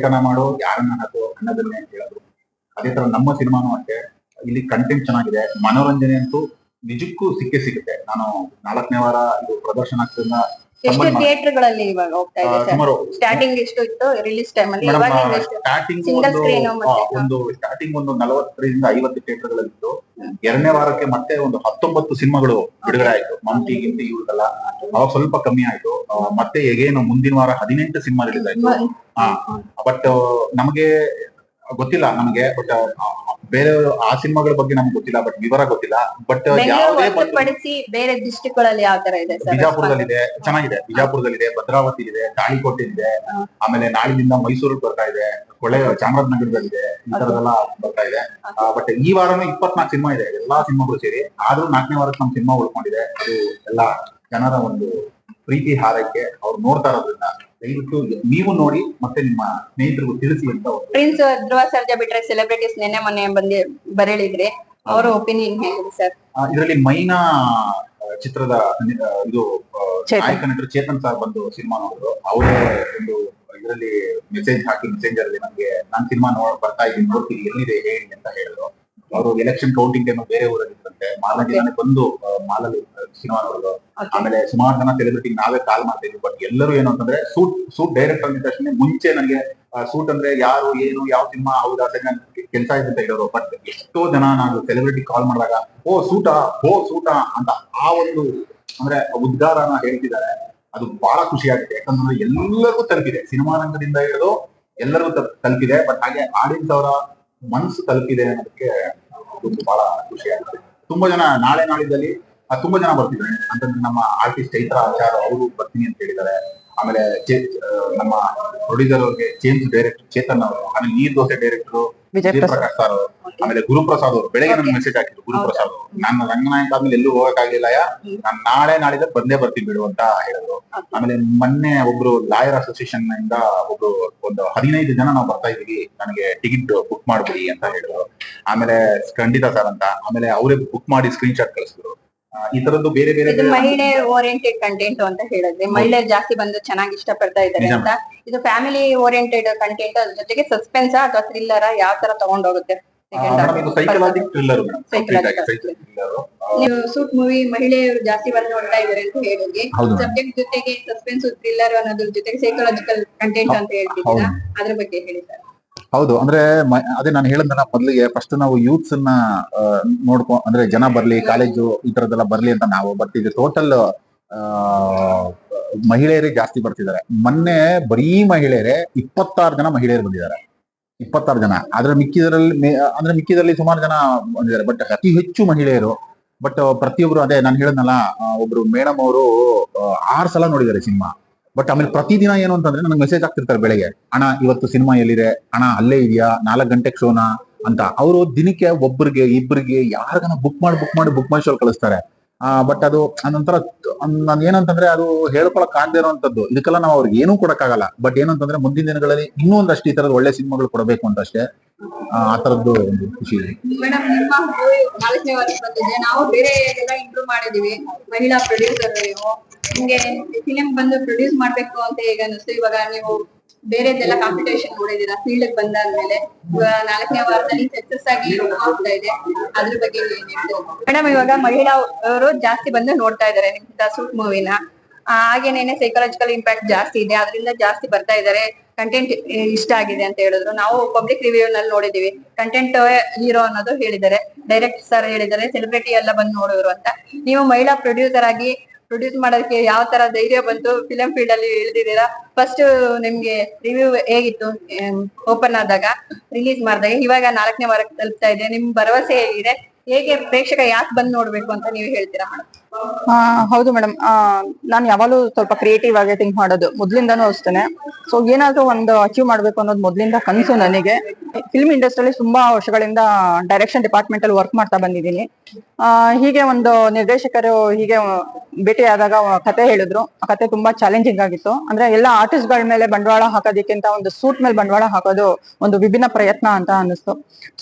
ಅನ್ನ ಮಾಡೋ ಯಾರನ್ನ ಹಾಕೋ ಅನ್ನೋದನ್ನೇ ಹೇಳೋದು. ಅದೇ ತರ ನಮ್ಮ ಸಿನಿಮಾನು ಅಷ್ಟೇ. ಇಲ್ಲಿ ಕಂಟೆಂಟ್ ಚೆನ್ನಾಗಿದೆ. ಮನೋರಂಜನೆ ಅಂತೂ ನಿಜಕ್ಕೂ ಸಿಕ್ಕೇ ಸಿಗುತ್ತೆ. ನಾನು ನಾಲ್ಕನೇ ವಾರ ಇದು ಪ್ರದರ್ಶನ ಆಗ್ತಿದ್ದ ಎಷ್ಟು ಥಿಯೇಟರ್ಗಳಲ್ಲಿ ಇವಾಗ ಹೋಗ್ತಾ ಇದೆ ಸರ್? ಸ್ಟಾರ್ಟಿಂಗ್ ಎಷ್ಟು ಇತ್ತು ರಿಲೀಸ್ ಟೈಮ್ ಅಲ್ಲಿ? ಇವಾಗ ಸ್ಟಾರ್ಟಿಂಗ್ ಒಂದು ಸ್ಟಾರ್ಟಿಂಗ್ ಒಂದು ನಲವತ್ತರಿಂದ ಐವತ್ತು ಥಿಯೇಟರ್ಗಳಿತ್ತು. ಎರಡನೇ ವಾರಕ್ಕೆ ಮತ್ತೆ ಒಂದು ಹತ್ತೊಂಬತ್ತು ಸಿನಿಮಾಗಳು ಬಿಡುಗಡೆ ಆಯ್ತು. ಮಂತಿ ಗಿಂತಿ ಇವ್ರದೆಲ್ಲ ಅವಾಗ ಸ್ವಲ್ಪ ಕಮ್ಮಿ ಆಯ್ತು. ಮತ್ತೆ ಹೇಗೇನು ಮುಂದಿನ ವಾರ ಹದಿನೆಂಟು ಸಿನಿಮಾ ರಿಲೀಸ್ ಆಯ್ತು. ಹಾ. ಬಟ್ ನಮಗೆ ಗೊತ್ತಿಲ್ಲ ನಮಗೆ ಬಟ್ ಬೇರೆ ಆ ಸಿನಿಮಾಗಳ ಬಗ್ಗೆ ನಮ್ಗೆ ಗೊತ್ತಿಲ್ಲ ಬಟ್ ವಿವರ ಗೊತ್ತಿಲ್ಲ. ಬಟ್ ಯಾವುದೇ ಹೊರತುಪಡಿಸಿ ಬೇರೆ ಡಿಸ್ಟಿಕ್ಗಳಲ್ಲಿ ಗಳಲ್ಲಿ ಯಾವ ತರ ಇದೆ ಸರ್? ಬಿಜಾಪುರದಲ್ಲಿದೆ ಚೆನ್ನಾಗಿದೆ. ಬಿಜಾಪುರದಲ್ಲಿದೆ ಭದ್ರಾವತಿ ಇದೆ ತಾಳಿಕೋಟೆ ಇದೆ ಆಮೇಲೆ ನಾಳಿನಿಂದ ಮೈಸೂರಿಗೆ ಬರ್ತಾ ಇದೆ ಕೊಳ್ಳೆ ಚಾಮರಾಜನಗರದಲ್ಲಿದೆ ಈ ತರದೆಲ್ಲ ಬರ್ತಾ ಇದೆ. ಬಟ್ ಈ ವಾರನೂ ಇಪ್ಪತ್ನಾಲ್ಕು ಸಿನಿಮಾ ಇದೆ ಎಲ್ಲಾ ಸಿನಿಮಾಗಳು ಸೇರಿ. ಆದ್ರೂ ನಾಲ್ಕನೇ ವಾರಕ್ಕೆ ನಮ್ ಸಿನಿಮಾ ಉಳ್ಕೊಂಡಿದೆ. ಅದು ಎಲ್ಲ ಜನರ ಒಂದು ಪ್ರೀತಿ ಹಾರೈಕೆ ಅವ್ರು ನೋಡ್ತಾ ಇರೋದ್ರಿಂದ. ದಯವಿಟ್ಟು ನೀವು ನೋಡಿ ಮತ್ತೆ ನಿಮ್ಮ ಸ್ನೇಹಿತರಿಗೂ ತಿಳಿಸಿ ಅಂತ ಪ್ರಿನ್ಸ್ ಧ್ರುವ ಸರ್ಜಾ ಬಿಟ್ರೆ ಸೆಲೆಬ್ರಿಟೀಸ್ ನೆನ್ನೆ ಮೊನ್ನೆ ಬಂದಿ ಬರೇಳಿದ್ರೆ. ಅವರ ಒಪಿನಿಯನ್ ಹೇಗಿದೆ ಸರ್ ಇದರಲ್ಲಿ ಮೈನಾ ಚಿತ್ರದ ಇದು. ನಾಯಕ ನಟರು ಚೇತನ್ ಸರ್ ಬಂದು ಸಿನಿಮಾ ನೋಡಿದ್ರು. ಅವರೇ ಒಂದು ಇದರಲ್ಲಿ ಮೆಸೇಜ್ ಹಾಕಿ ಮೆಸೇಜ್ ಅಲ್ಲಿ ನಮ್ಗೆ ನಾನ್ ಸಿನಿಮಾ ನೋಡ್ ಬರ್ತಾ ಇದ್ದೀನಿ ನೋಡ್ತೀನಿ ಎಲ್ಲಿದೆ ಹೇಳಿ ಅಂತ ಹೇಳಿದ್ರು. ಅವರು ಎಲೆಕ್ಷನ್ ಕೌಂಟಿಂಗ್ ಟೈಮ್ ಬೇರೆ ಊರಲ್ಲಿ ಇದ್ರಂತೆ ಮಾಲಿಗೆ ದಿನನೇ ಬಂದು ಮಾಲಲ್ಲಿ ಸಿನಿಮಾ ನೋಡೋದು ಆಮೇಲೆ ಸುಮಾರು ಜನ ಸೆಲೆಬ್ರಿಟಿ ನಾವೇ ಕಾಲ್ ಮಾಡ್ತಿದ್ವಿ ಬಟ್ ಎಲ್ಲರೂ ಏನು ಅಂತಂದ್ರೆ ಸೂಟ್ ಸೂಟ್ ಡೈರೆಕ್ಟ್ ಅಂದ ತಕ್ಷಣ ಮುಂಚೆ ನನಗೆ ಸೂಟ್ ಅಂದ್ರೆ ಯಾರು ಏನು ಯಾವ ಸಿನಿಮಾ ಹೌದಾ ಕೆಲಸ ಇದೆ ಅಂತ ಹೇಳೋರು ಬಟ್ ಎಷ್ಟೋ ಜನ ನಾನು ಸೆಲೆಬ್ರಿಟಿ ಕಾಲ್ ಮಾಡಿದಾಗ ಓ ಸೂಟಾ ಓ ಸೂಟಾ ಅಂತ ಆ ಒಂದು ಅಂದ್ರೆ ಉದ್ಗಾರನ ಹೇಳ್ತಿದ್ದಾರೆ. ಅದು ಬಹಳ ಖುಷಿ ಆಗುತ್ತೆ. ಯಾಕಂದ್ರೆ ಎಲ್ಲರಿಗೂ ತಲುಪಿದೆ. ಸಿನಿಮಾ ರಂಗದಿಂದ ಹಿಡಿದು ಎಲ್ಲರಿಗೂ ತಲುಪ್- ತಲುಪಿದೆ ಬಟ್ ಹಾಗೆ ಆಡಿಯನ್ಸ್ ಅವರ ಮನಸ್ಸು ತಲುಪಿದೆ ಅನ್ನೋದಕ್ಕೆ ಒಂದು ಬಹಳ ಖುಷಿ ಆಗುತ್ತೆ. ತುಂಬಾ ಜನ ನಾಳೆ ನಾಳಿದ್ದಲ್ಲಿ ತುಂಬಾ ಜನ ಬರ್ತಿದ್ದಾರೆ. ಅಂತಂದ್ರೆ ನಮ್ಮ ಆರ್ಟಿಸ್ಟ್ ಚೈತ್ರ ಆಚಾರ್ ಅವರು ಬರ್ತೀನಿ ಅಂತ ಹೇಳಿದ್ದಾರೆ. ಆಮೇಲೆ ನಮ್ಮ ಪ್ರೊಡ್ಯೂಸರ್ ಅವ್ರಿಗೆ ಚೇಂಜ್ ಡೈರೆಕ್ಟರ್ ಚೇತನ್ ಅವರು ಆಮೇಲೆ ನೀರ್ ದೋಸೆ ಡೈರೆಕ್ಟರ್ ಪ್ರಕಾಶ್ ಸರ್ ಅವರು ಆಮೇಲೆ ಗುರುಪ್ರಸಾದ್ ಅವರು ಬೆಳಗ್ಗೆ ನನ್ಗೆ ಮೆಸೇಜ್ ಹಾಕಿದ್ರು ಗುರುಪ್ರಸಾದ್ ಅವರು. ನಾನು ರಂಗನಾಯಕ ಆದ್ಮೇಲೆ ಎಲ್ಲೂ ಹೋಗಕ್ಕಾಗಿಲ್ಲ ಯಾ? ನಾನು ನಾಳೆ ನಾಳಿದ ಬಂದೇ ಬರ್ತೀನಿ ಬಿಡು ಅಂತ ಹೇಳಿದ್ರು. ಆಮೇಲೆ ಮೊನ್ನೆ ಒಬ್ರು ಲಾಯರ್ ಅಸೋಸಿಯೇಷನ್ ಇಂದ ಒಬ್ರು ಒಂದು ಹದಿನೈದು ಜನ ನಾವು ಬರ್ತಾ ಇದೀವಿ. ನನಗೆ ಟಿಕೆಟ್ ಬುಕ್ ಮಾಡ್ಬಿಡಿ ಅಂತ ಹೇಳಿದ್ರು. ಆಮೇಲೆ ಖಂಡಿತ ಸರ್ ಅಂತ. ಆಮೇಲೆ ಅವರೇ ಬುಕ್ ಮಾಡಿ ಸ್ಕ್ರೀನ್ ಶಾಟ್ ಕಳಿಸಿದ್ರು. ಈ ತರದ್ದು ಬೇರೆ ಬೇರೆ ಇದು ಮಹಿಳೆ ಓರಿಯೆಂಟೆಡ್ ಕಂಟೆಂಟ್ ಅಂತ ಹೇಳಿದ್ರೆ ಮಹಿಳೆಯರು ಜಾಸ್ತಿ ಬಂದು ಚೆನ್ನಾಗಿ ಇಷ್ಟಪಡ್ತಾ ಇದ್ದಾರೆ ಅಂತ. ಇದು ಫ್ಯಾಮಿಲಿ ಓರಿಯೆಂಟೆಡ್ ಕಂಟೆಂಟ್ ಅದ್ರ ಜೊತೆಗೆ ಸಸ್ಪೆನ್ಸ್ ಅಥವಾ ಥ್ರಿಲ್ಲರ್ ಯಾವ ತರ ತಗೊಂಡೋಗುತ್ತೆ? ನೀವು ಸೂಟ್ ಮೂವಿ ಮಹಿಳೆಯರು ಜಾಸ್ತಿ ಬಂದು ನೋಡ್ತಾ ಇದ್ದಾರೆ ಅಂತ ಹೇಳಿದ್ವಿ ಸಬ್ಜೆಕ್ಟ್ ಜೊತೆಗೆ ಸಸ್ಪೆನ್ಸ್ ಥ್ರಿಲ್ಲರ್ ಅನ್ನೋದ್ರ ಜೊತೆಗೆ ಸೈಕಲಾಜಿಕಲ್ ಕಂಟೆಂಟ್ ಅಂತ ಹೇಳ್ತಿದ್ದೀರಾ? ಅದ್ರ ಬಗ್ಗೆ ಹೇಳಿ ಸರ್ ಹೌದು, ಅಂದ್ರೆ ಅದೇ ನಾನು ಹೇಳಿದ್ನಲ್ಲ ಮೊದಲಿಗೆ ಫಸ್ಟ್ ನಾವು ಯೂತ್ಸ್ ಅನ್ನ ನೋಡ್ಕೊ, ಅಂದ್ರೆ ಜನ ಬರ್ಲಿ ಕಾಲೇಜು ಈ ತರದೆಲ್ಲ ಬರ್ಲಿ ಅಂತ ನಾವು ಬಟ್ ಇದು ಟೋಟಲ್ ಮಹಿಳೆಯರೇ ಜಾಸ್ತಿ ಬರ್ತಿದ್ದಾರೆ. ಮೊನ್ನೆ ಬರೀ ಮಹಿಳೆಯರೇ ಇಪ್ಪತ್ತಾರು ಜನ ಮಹಿಳೆಯರು ಬಂದಿದ್ದಾರೆ. ಇಪ್ಪತ್ತಾರು ಜನ. ಅದ್ರ ಮಿಕ್ಕಿದ್ರಲ್ಲಿ ಅಂದ್ರೆ ಮಿಕ್ಕಿದಲ್ಲಿ ಸುಮಾರು ಜನ ಬಂದಿದ್ದಾರೆ. ಬಟ್ ಅತಿ ಹೆಚ್ಚು ಮಹಿಳೆಯರು ಬಟ್ ಪ್ರತಿಯೊಬ್ರು ಅದೇ ನಾನು ಹೇಳಿದ್ನಲ್ಲ ಒಬ್ರು ಮೇಡಮ್ ಅವರು ಆರು ಸಲ ನೋಡಿದ್ದಾರೆ ಸಿನಿಮಾ. ಬಟ್ ಆಮೇಲೆ ಪ್ರತಿದಿನ ಏನು ಅಂತಂದ್ರೆ ನನಗೆ ಮೆಸೇಜ್ ಆಗ್ತಿರ್ತಾರೆ ಬೆಳಗ್ಗೆ. ಅಣ್ಣ, ಇವತ್ತು ಸಿನಿಮಾ ಎಲ್ಲಿದೆ? ಅಣ್ಣ, ಅಲ್ಲೇ ಇದೆಯಾ? ನಾಲ್ಕು ಗಂಟೆಗೆ ಶೋನಾ ಅಂತ. ಅವರು ದಿನಕ್ಕೆ ಒಬ್ಬರಿಗೆ ಇಬ್ಬರಿಗೆ ಯಾರಿಗನ ಬುಕ್ ಮಾಡಿ ಬುಕ್ ಮಾಡಿ ಬುಕ್ ಮೈ ಶೋ ಕಳಿಸ್ತಾರೆ. ಬಟ್ ಅದು ಅದೊಂಥರ ನಾನು ಏನಂತಂದ್ರೆ ಅದು ಹೇಳ್ಕೊಳಕ್ ಆಗದೆ ಇರುವಂತದ್ದು ಇದಕ್ಕೆಲ್ಲ ನಾವು ಅವ್ರಿಗೆ ಏನೂ ಕೊಡಕ್ಕಾಗಲ್ಲ. ಬಟ್ ಏನಂತಂದ್ರೆ ಮುಂದಿನ ದಿನಗಳಲ್ಲಿ ಇನ್ನೂ ಒಂದಷ್ಟು ಈ ತರದ ಒಳ್ಳೆ ಸಿನಿಮಾಗಳು ಕೊಡಬೇಕು ಅಂತ ಅಷ್ಟೇ ಆ ತರದ್ದು ಒಂದು ಖುಷಿ ಇದೆ. ನಾವು ಬೇರೆ ಮಾಡಿದೀವಿ ಮಹಿಳಾ ಪ್ರೊಡ್ಯೂಸರ್ ನಿಮ್ಗೆ ಫಿಲಿಂ ಬಂದು ಪ್ರೊಡ್ಯೂಸ್ ಮಾಡ್ಬೇಕು ಅಂತ ಈಗ ಅನಿಸ್ತು ಇವಾಗ ನೀವು ಬೇರೆದೆಲ್ಲ ಕಾಂಪಿಟೇಷನ್ ನೋಡಿದೀರಾ ಫೀಲ್ಡ್ ಬಂದಾದ್ಮೇಲೆ ನಾಲ್ಕನೇ ವಾರದಲ್ಲಿ ಸಕ್ಸಸ್ ಆಗಿ ಆಗ್ತಾ ಇದೆ. ಅದ್ರ ಬಗ್ಗೆ ಮೇಡಮ್ ಇವಾಗ ಮಹಿಳಾ ಅವರು ಜಾಸ್ತಿ ಬಂದು ನೋಡ್ತಾ ಇದಾರೆ ನಿಮ್ದ ಸೂಟ್ ಮೂವಿನ ಹಾಗೇನೇನೆ ಸೈಕಲಾಜಿಕಲ್ ಇಂಪ್ಯಾಕ್ಟ್ ಜಾಸ್ತಿ ಇದೆ. ಅದರಿಂದ ಜಾಸ್ತಿ ಬರ್ತಾ ಇದಾರೆ ಕಂಟೆಂಟ್ ಇಷ್ಟ ಆಗಿದೆ ಅಂತ ಹೇಳಿದ್ರು. ನಾವು ಪಬ್ಲಿಕ್ ರಿವ್ಯೂ ನಲ್ಲಿ ನೋಡಿದೀವಿ ಕಂಟೆಂಟ್ ಹೀರೋ ಅನ್ನೋದು ಹೇಳಿದ್ದಾರೆ. ಡೈರೆಕ್ಟ್ ಸರ್ ಹೇಳಿದ್ದಾರೆ. ಸೆಲೆಬ್ರಿಟಿ ಎಲ್ಲ ಬಂದು ನೋಡಿದ್ರು ಅಂತ. ನೀವು ಮಹಿಳಾ ಪ್ರೊಡ್ಯೂಸರ್ ಆಗಿ ಪ್ರೊಡ್ಯೂಸ್ ಮಾಡೋದಕ್ಕೆ ಯಾವ ತರ ಧೈರ್ಯ ಬಂತು? ಫಿಲಂ ಫೀಲ್ಡ್ ಅಲ್ಲಿ ಇಳಿದಿದ್ದೀರಾ ಫಸ್ಟ್ ನಿಮ್ಗೆ ರಿವ್ಯೂ ಹೇಗಿತ್ತು? ಓಪನ್ ಆದಾಗ ರಿಲೀಸ್ ಮಾಡಿದಾಗ, ಇವಾಗ ನಾಲ್ಕನೇ ವಾರಕ್ಕೆ ತಲುಪ್ತಾ ಇದೆ. ನಿಮ್ ಭರವಸೆ ಹೇಗಿದೆ? ಹೇಗೆ ಪ್ರೇಕ್ಷಕ ಯಾಕೆ ಬಂದ್ ನೋಡ್ಬೇಕು ಅಂತ ನೀವು ಹೇಳ್ತೀರಾ ಮೇಡಮ್ ಹೌದು ಮೇಡಮ್ ನಾನು ಯಾವಾಗಲೂ ಸ್ವಲ್ಪ ಕ್ರಿಯೇಟಿವ್ ಆಗಿ ಥಿಂಕ್ ಮಾಡೋದು. ಮೊದ್ಲಿಂದಾನು ಅಷ್ಟೇನೆ. ಸೊ ಏನಾದ್ರೂ ಒಂದು ಅಚೀವ್ ಮಾಡ್ಬೇಕು ಅನ್ನೋದು ಮೊದ್ಲಿಂದ ಕನಸು ನನಗೆ. ಫಿಲ್ಮ್ ಇಂಡಸ್ಟ್ರಿಯಲ್ಲಿ ತುಂಬಾ ವರ್ಷಗಳಿಂದ ಡೈರೆಕ್ಷನ್ ಡಿಪಾರ್ಟ್ಮೆಂಟ್ ಅಲ್ಲಿ ವರ್ಕ್ ಮಾಡ್ತಾ ಬಂದಿದ್ದೀನಿ. ಹೀಗೆ ಒಂದು ನಿರ್ದೇಶಕರು ಹೀಗೆ ಭೇಟಿಯಾದಾಗ ಕತೆ ಹೇಳಿದ್ರು. ಆ ಕತೆ ತುಂಬಾ ಚಾಲೆಂಜಿಂಗ್ ಆಗಿತ್ತು. ಅಂದ್ರೆ ಎಲ್ಲ ಆರ್ಟಿಸ್ಟ್ಗಳ ಮೇಲೆ ಬಂಡವಾಳ ಹಾಕೋದಕ್ಕಿಂತ ಒಂದು ಸೂಟ್ ಮೇಲೆ ಬಂಡವಾಳ ಹಾಕೋದು ಒಂದು ವಿಭಿನ್ನ ಪ್ರಯತ್ನ ಅಂತ ಅನಿಸ್ತು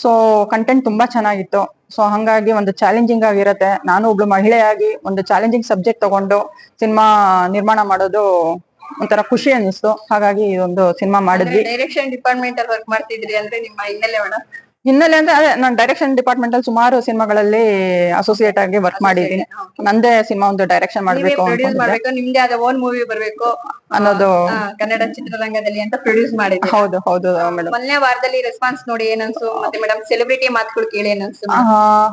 ಸೊ ಕಂಟೆಂಟ್ ತುಂಬಾ ಚೆನ್ನಾಗಿತ್ತು. ಸೊ ಹಂಗಾಗಿ ಒಂದು ಚಾಲೆಂಜಿಂಗ್ ಆಗಿರುತ್ತೆ. ನಾನು ಒಬ್ಳು ಮಹಿಳೆಯಾಗಿ ಒಂದು ಚಾಲೆಂಜಿಂಗ್ ಸಬ್ಜೆಕ್ಟ್ ತಗೊಂಡು ಸಿನಿಮಾ ನಿರ್ಮಾಣ ಮಾಡೋದು ಒಂಥರ ಖುಷಿ ಅನ್ನಿಸ್ತು ಹಾಗಾಗಿ ಒಂದು ಸಿನಿಮಾ ಮಾಡಿದ್ವಿ. ಡೈರೆಕ್ಷನ್ ಡಿಪಾರ್ಟ್ಮೆಂಟ್ ಅಲ್ಲಿ ವರ್ಕ್ ಮಾಡ್ತಿದ್ರಿ ಅಂದ್ರೆ ನಿಮ್ಮ ಹಿನ್ನೆಲೆ ಮೇಡಮ್ ಹಿನ್ನೆಲೆ ಅಂದ್ರೆ ಅದೇ ನಾನು ಡೈರೆಕ್ಷನ್ ಡಿಪಾರ್ಟ್ಮೆಂಟ್ ಅಲ್ಲಿ ಸುಮಾರು ಸಿನಿಮಾಗಳಲ್ಲಿ ಅಸೋಸಿಯೇಟ್ ಆಗಿ ವರ್ಕ್ ಮಾಡಿದೀನಿ. ನಂದೇ ಸಿನಿಮಾ ಒಂದು ಡೈರೆಕ್ಷನ್ ಮಾಡಬೇಕು ಮಾಡ್ಬೇಕು ನಿಮ್ದೇ ಆದ ಓನ್ ಮೂವಿ ಬರಬೇಕು. ಅನ್ನೋದು ಕನ್ನಡ ಚಿತ್ರರಂಗದಲ್ಲಿ ಅಂತ ಪ್ರೊಡ್ಯೂಸ್ ಮಾಡಿದ್ವಿ ಹೌದು ಹೌದು ಮೇಡಮ್ ಮೊದಲನೇ ವಾರದಲ್ಲಿ ರೆಸ್ಪಾನ್ಸ್ ನೋಡಿ ಏನನ್ಸು ಮತ್ತೆ ಮೇಡಮ್ ಸೆಲೆಬ್ರಿಟಿ ಮಾತುಗಳು ಕೇಳಿ ಏನನ್ಸು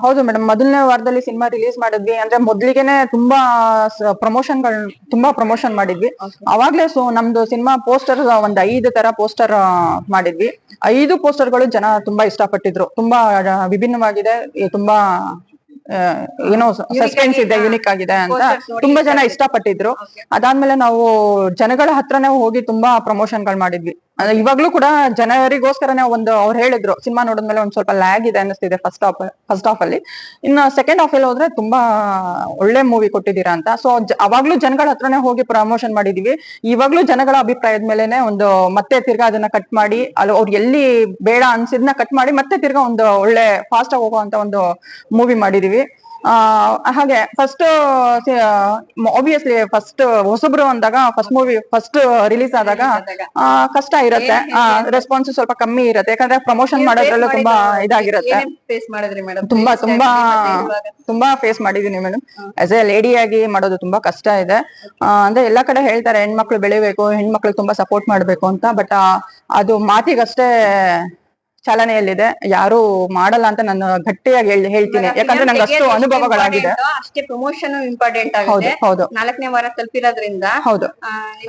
ಹೌದು ಮೇಡಮ್ ಮೊದಲನೇ ವಾರದಲ್ಲಿ ಸಿನಿಮಾ ರಿಲೀಸ್ ಮಾಡಿದ್ವಿ. ಅಂದ್ರೆ ಮೊದ್ಲಿಗೆನೆ ತುಂಬಾ ಪ್ರಮೋಷನ್ ತುಂಬಾ ಪ್ರಮೋಷನ್ ಮಾಡಿದ್ವಿ. ಅವಾಗ್ಲೇ ಸೊ ನಮ್ದು ಸಿನಿಮಾ ಪೋಸ್ಟರ್ ಒಂದ್ ಐದು ತರ ಪೋಸ್ಟರ್ ಮಾಡಿದ್ವಿ. ಐದು ಪೋಸ್ಟರ್ಗಳು ಜನ ತುಂಬಾ ಇಷ್ಟಪಟ್ಟಿದ್ರು ತುಂಬಾ ವಿಭಿನ್ನವಾಗಿದೆ. ತುಂಬಾ ಏನೋ ಸಸ್ಪೆನ್ಸ್ ಇದೆ ಯುನಿಕ್ ಆಗಿದೆ ಅಂತ ತುಂಬಾ ಜನ ಇಷ್ಟಪಟ್ಟಿದ್ರು. ಅದಾದ್ಮೇಲೆ ನಾವು ಜನಗಳ ಹತ್ರನೇ ಹೋಗಿ ತುಂಬಾ ಪ್ರಮೋಷನ್ಗಳು ಮಾಡಿದ್ವಿ. ಇವಾಗ್ಲೂ ಕೂಡ ಜನರಿಗೋಸ್ಕರನೇ ಒಂದು ಅವ್ರು ಹೇಳಿದ್ರು, ಸಿನಿಮಾ ನೋಡಿದ್ಮೇಲೆ ಒಂದ್ ಸ್ವಲ್ಪ ಲ್ಯಾಗ್ ಇದೆ ಅನಿಸ್ತಿದೆ ಫಸ್ಟ್ ಹಾಫ್ ಫಸ್ಟ್ ಹಾಫ್ ಅಲ್ಲಿ. ಇನ್ನು ಸೆಕೆಂಡ್ ಹಾಫ್ ಅಲ್ಲಿ ಹೋದ್ರೆ ತುಂಬಾ ಒಳ್ಳೆ ಮೂವಿ ಕೊಟ್ಟಿದ್ದೀರಾ ಅಂತ. ಸೊ ಅವಾಗ್ಲೂ ಜನಗಳ ಹತ್ರನೇ ಹೋಗಿ ಪ್ರಮೋಷನ್ ಮಾಡಿದೀವಿ. ಇವಾಗ್ಲೂ ಜನಗಳ ಅಭಿಪ್ರಾಯದ ಮೇಲೆನೆ ಒಂದು ಮತ್ತೆ ತಿರ್ಗಾ ಅದನ್ನ ಕಟ್ ಮಾಡಿ ಅಲ್ಲಿ ಅವ್ರು ಎಲ್ಲಿ ಬೇಡ ಅನ್ಸಿದ್ನ ಕಟ್ ಮಾಡಿ ಮತ್ತೆ ತಿರ್ಗಾ ಒಂದು ಒಳ್ಳೆ ಫಾಸ್ಟ್ ಆಗಿ ಹೋಗುವಂತ ಒಂದು ಮೂವಿ ಮಾಡಿದೀವಿ. ಹಾಗೆ ಫಸ್ಟ್ ಆಬ್ವಿಯಸ್ಲಿ ಫಸ್ಟ್ ಹೊಸಬ್ರು ಅಂದಾಗ ಫಸ್ಟ್ ಮೂವಿ ಫಸ್ಟ್ ರಿಲೀಸ್ ಆದಾಗ ಕಷ್ಟ ಇರುತ್ತೆ. ರೆಸ್ಪಾನ್ಸ್ ಸ್ವಲ್ಪ ಕಮ್ಮಿ ಇರುತ್ತೆ. ಯಾಕಂದ್ರೆ ಪ್ರಮೋಷನ್ ಮಾಡೋದ್ರಲ್ಲೂ ತುಂಬಾ ಇದಾಗಿರುತ್ತೆ. ಫೇಸ್ ಮಾಡಿದ್ರಿ ಮೇಡಮ್ ತುಂಬಾ ತುಂಬಾ ತುಂಬಾ ಫೇಸ್ ಮಾಡಿದೀನಿ ಮೇಡಮ್ ಆಸ್ ಎ ಲೇಡಿ ಆಗಿ ಮಾಡೋದು ತುಂಬಾ ಕಷ್ಟ ಇದೆ. ಅಂದ್ರೆ ಎಲ್ಲಾ ಕಡೆ ಹೇಳ್ತಾರೆ ಹೆಣ್ಮಕ್ಳು ಬೆಳಿಬೇಕು ಹೆಣ್ಮಕ್ಳು ತುಂಬಾ ಸಪೋರ್ಟ್ ಮಾಡ್ಬೇಕು ಅಂತ ಬಟ್ ಅದು ಮಾತಿಗಷ್ಟೇ ಚಾಲನೆಯಲ್ಲಿದೆ. ಯಾರು ಮಾಡಲ್ಲ ಅಂತ ನಾನು ಗಟ್ಟಿಯಾಗಿ ಹೇಳ್- ಹೇಳ್ತೀನಿ. ಯಾಕಂದ್ರೆ ನಂಗೆ ಅಷ್ಟು ಅನುಭವಗಳಾಗಿದೆ. ಅಷ್ಟೇ ಪ್ರಮೋಷನ್ ಇಂಪಾರ್ಟೆಂಟ್ ಆಗಿದೆ ಹೌದು ನಾಲ್ಕನೇ ವಾರ ತಲುಪಿರೋದ್ರಿಂದ. ಹೌದು.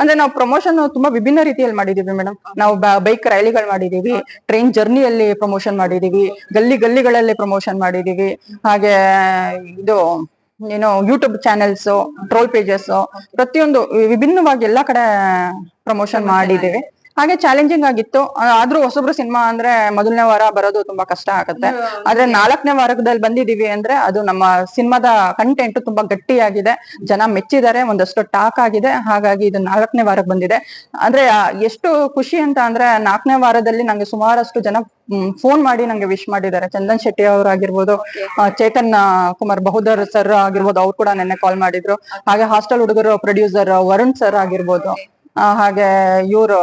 ಅಂದ್ರೆ ನಾವು ಪ್ರಮೋಷನ್ ತುಂಬಾ ವಿಭಿನ್ನ ರೀತಿಯಲ್ಲಿ ಮಾಡಿದೀವಿ ಮೇಡಮ್ ನಾವು ಬೈಕ್ ರ್ಯಾಲಿಗಳು ಮಾಡಿದೀವಿ. ಟ್ರೈನ್ ಜರ್ನಿಯಲ್ಲಿ ಪ್ರಮೋಷನ್ ಮಾಡಿದೀವಿ. ಗಲ್ಲಿ ಗಲ್ಲಿಗಳಲ್ಲಿ ಪ್ರಮೋಷನ್ ಮಾಡಿದೀವಿ. ಹಾಗೆ ಇದು ಏನು ಯೂಟ್ಯೂಬ್ ಚಾನೆಲ್ಸ್ ಟ್ರೋಲ್ ಪೇಜಸ್ ಪ್ರತಿಯೊಂದು ವಿಭಿನ್ನವಾಗಿ ಎಲ್ಲಾ ಕಡೆ ಪ್ರಮೋಷನ್ ಮಾಡಿದೀವಿ. ಹಾಗೆ ಚಾಲೆಂಜಿಂಗ್ ಆಗಿತ್ತು. ಆದ್ರೂ ಹೊಸಬ್ರು ಸಿನಿಮಾ ಅಂದ್ರೆ ಮೊದಲನೇ ವಾರ ಬರೋದು ತುಂಬಾ ಕಷ್ಟ ಆಗುತ್ತೆ. ಆದ್ರೆ ನಾಲ್ಕನೇ ವಾರದಲ್ಲಿ ಬಂದಿದೀವಿ ಅಂದ್ರೆ ಅದು ನಮ್ಮ ಸಿನಿಮಾದ ಕಂಟೆಂಟ್ ತುಂಬಾ ಗಟ್ಟಿಯಾಗಿದೆ. ಜನ ಮೆಚ್ಚಿದ್ದಾರೆ ಒಂದಷ್ಟು ಟಾಕ್ ಆಗಿದೆ. ಹಾಗಾಗಿ ಇದು ನಾಲ್ಕನೇ ವಾರಕ್ಕೆ ಬಂದಿದೆ. ಅಂದ್ರೆ ಎಷ್ಟು ಖುಷಿ ಅಂತ ಅಂದ್ರೆ ನಾಲ್ಕನೇ ವಾರದಲ್ಲಿ ನಂಗೆ ಸುಮಾರಷ್ಟು ಜನ ಫೋನ್ ಮಾಡಿ ನಂಗೆ ವಿಶ್ ಮಾಡಿದ್ದಾರೆ. ಚಂದನ್ ಶೆಟ್ಟಿ ಅವರು ಆಗಿರ್ಬೋದು ಚೇತನ್ ಕುಮಾರ್ ಬಹುದರ್ ಸರ್ ಆಗಿರ್ಬೋದು ಅವ್ರು ಕೂಡ ನೆನ್ನೆ ಕಾಲ್ ಮಾಡಿದ್ರು. ಹಾಗೆ ಹಾಸ್ಟೆಲ್ ಹುಡುಗರು ಪ್ರೊಡ್ಯೂಸರ್ ವರುಣ್ ಸರ್ ಆಗಿರ್ಬೋದು. ಹಾಗೆ ಇವರು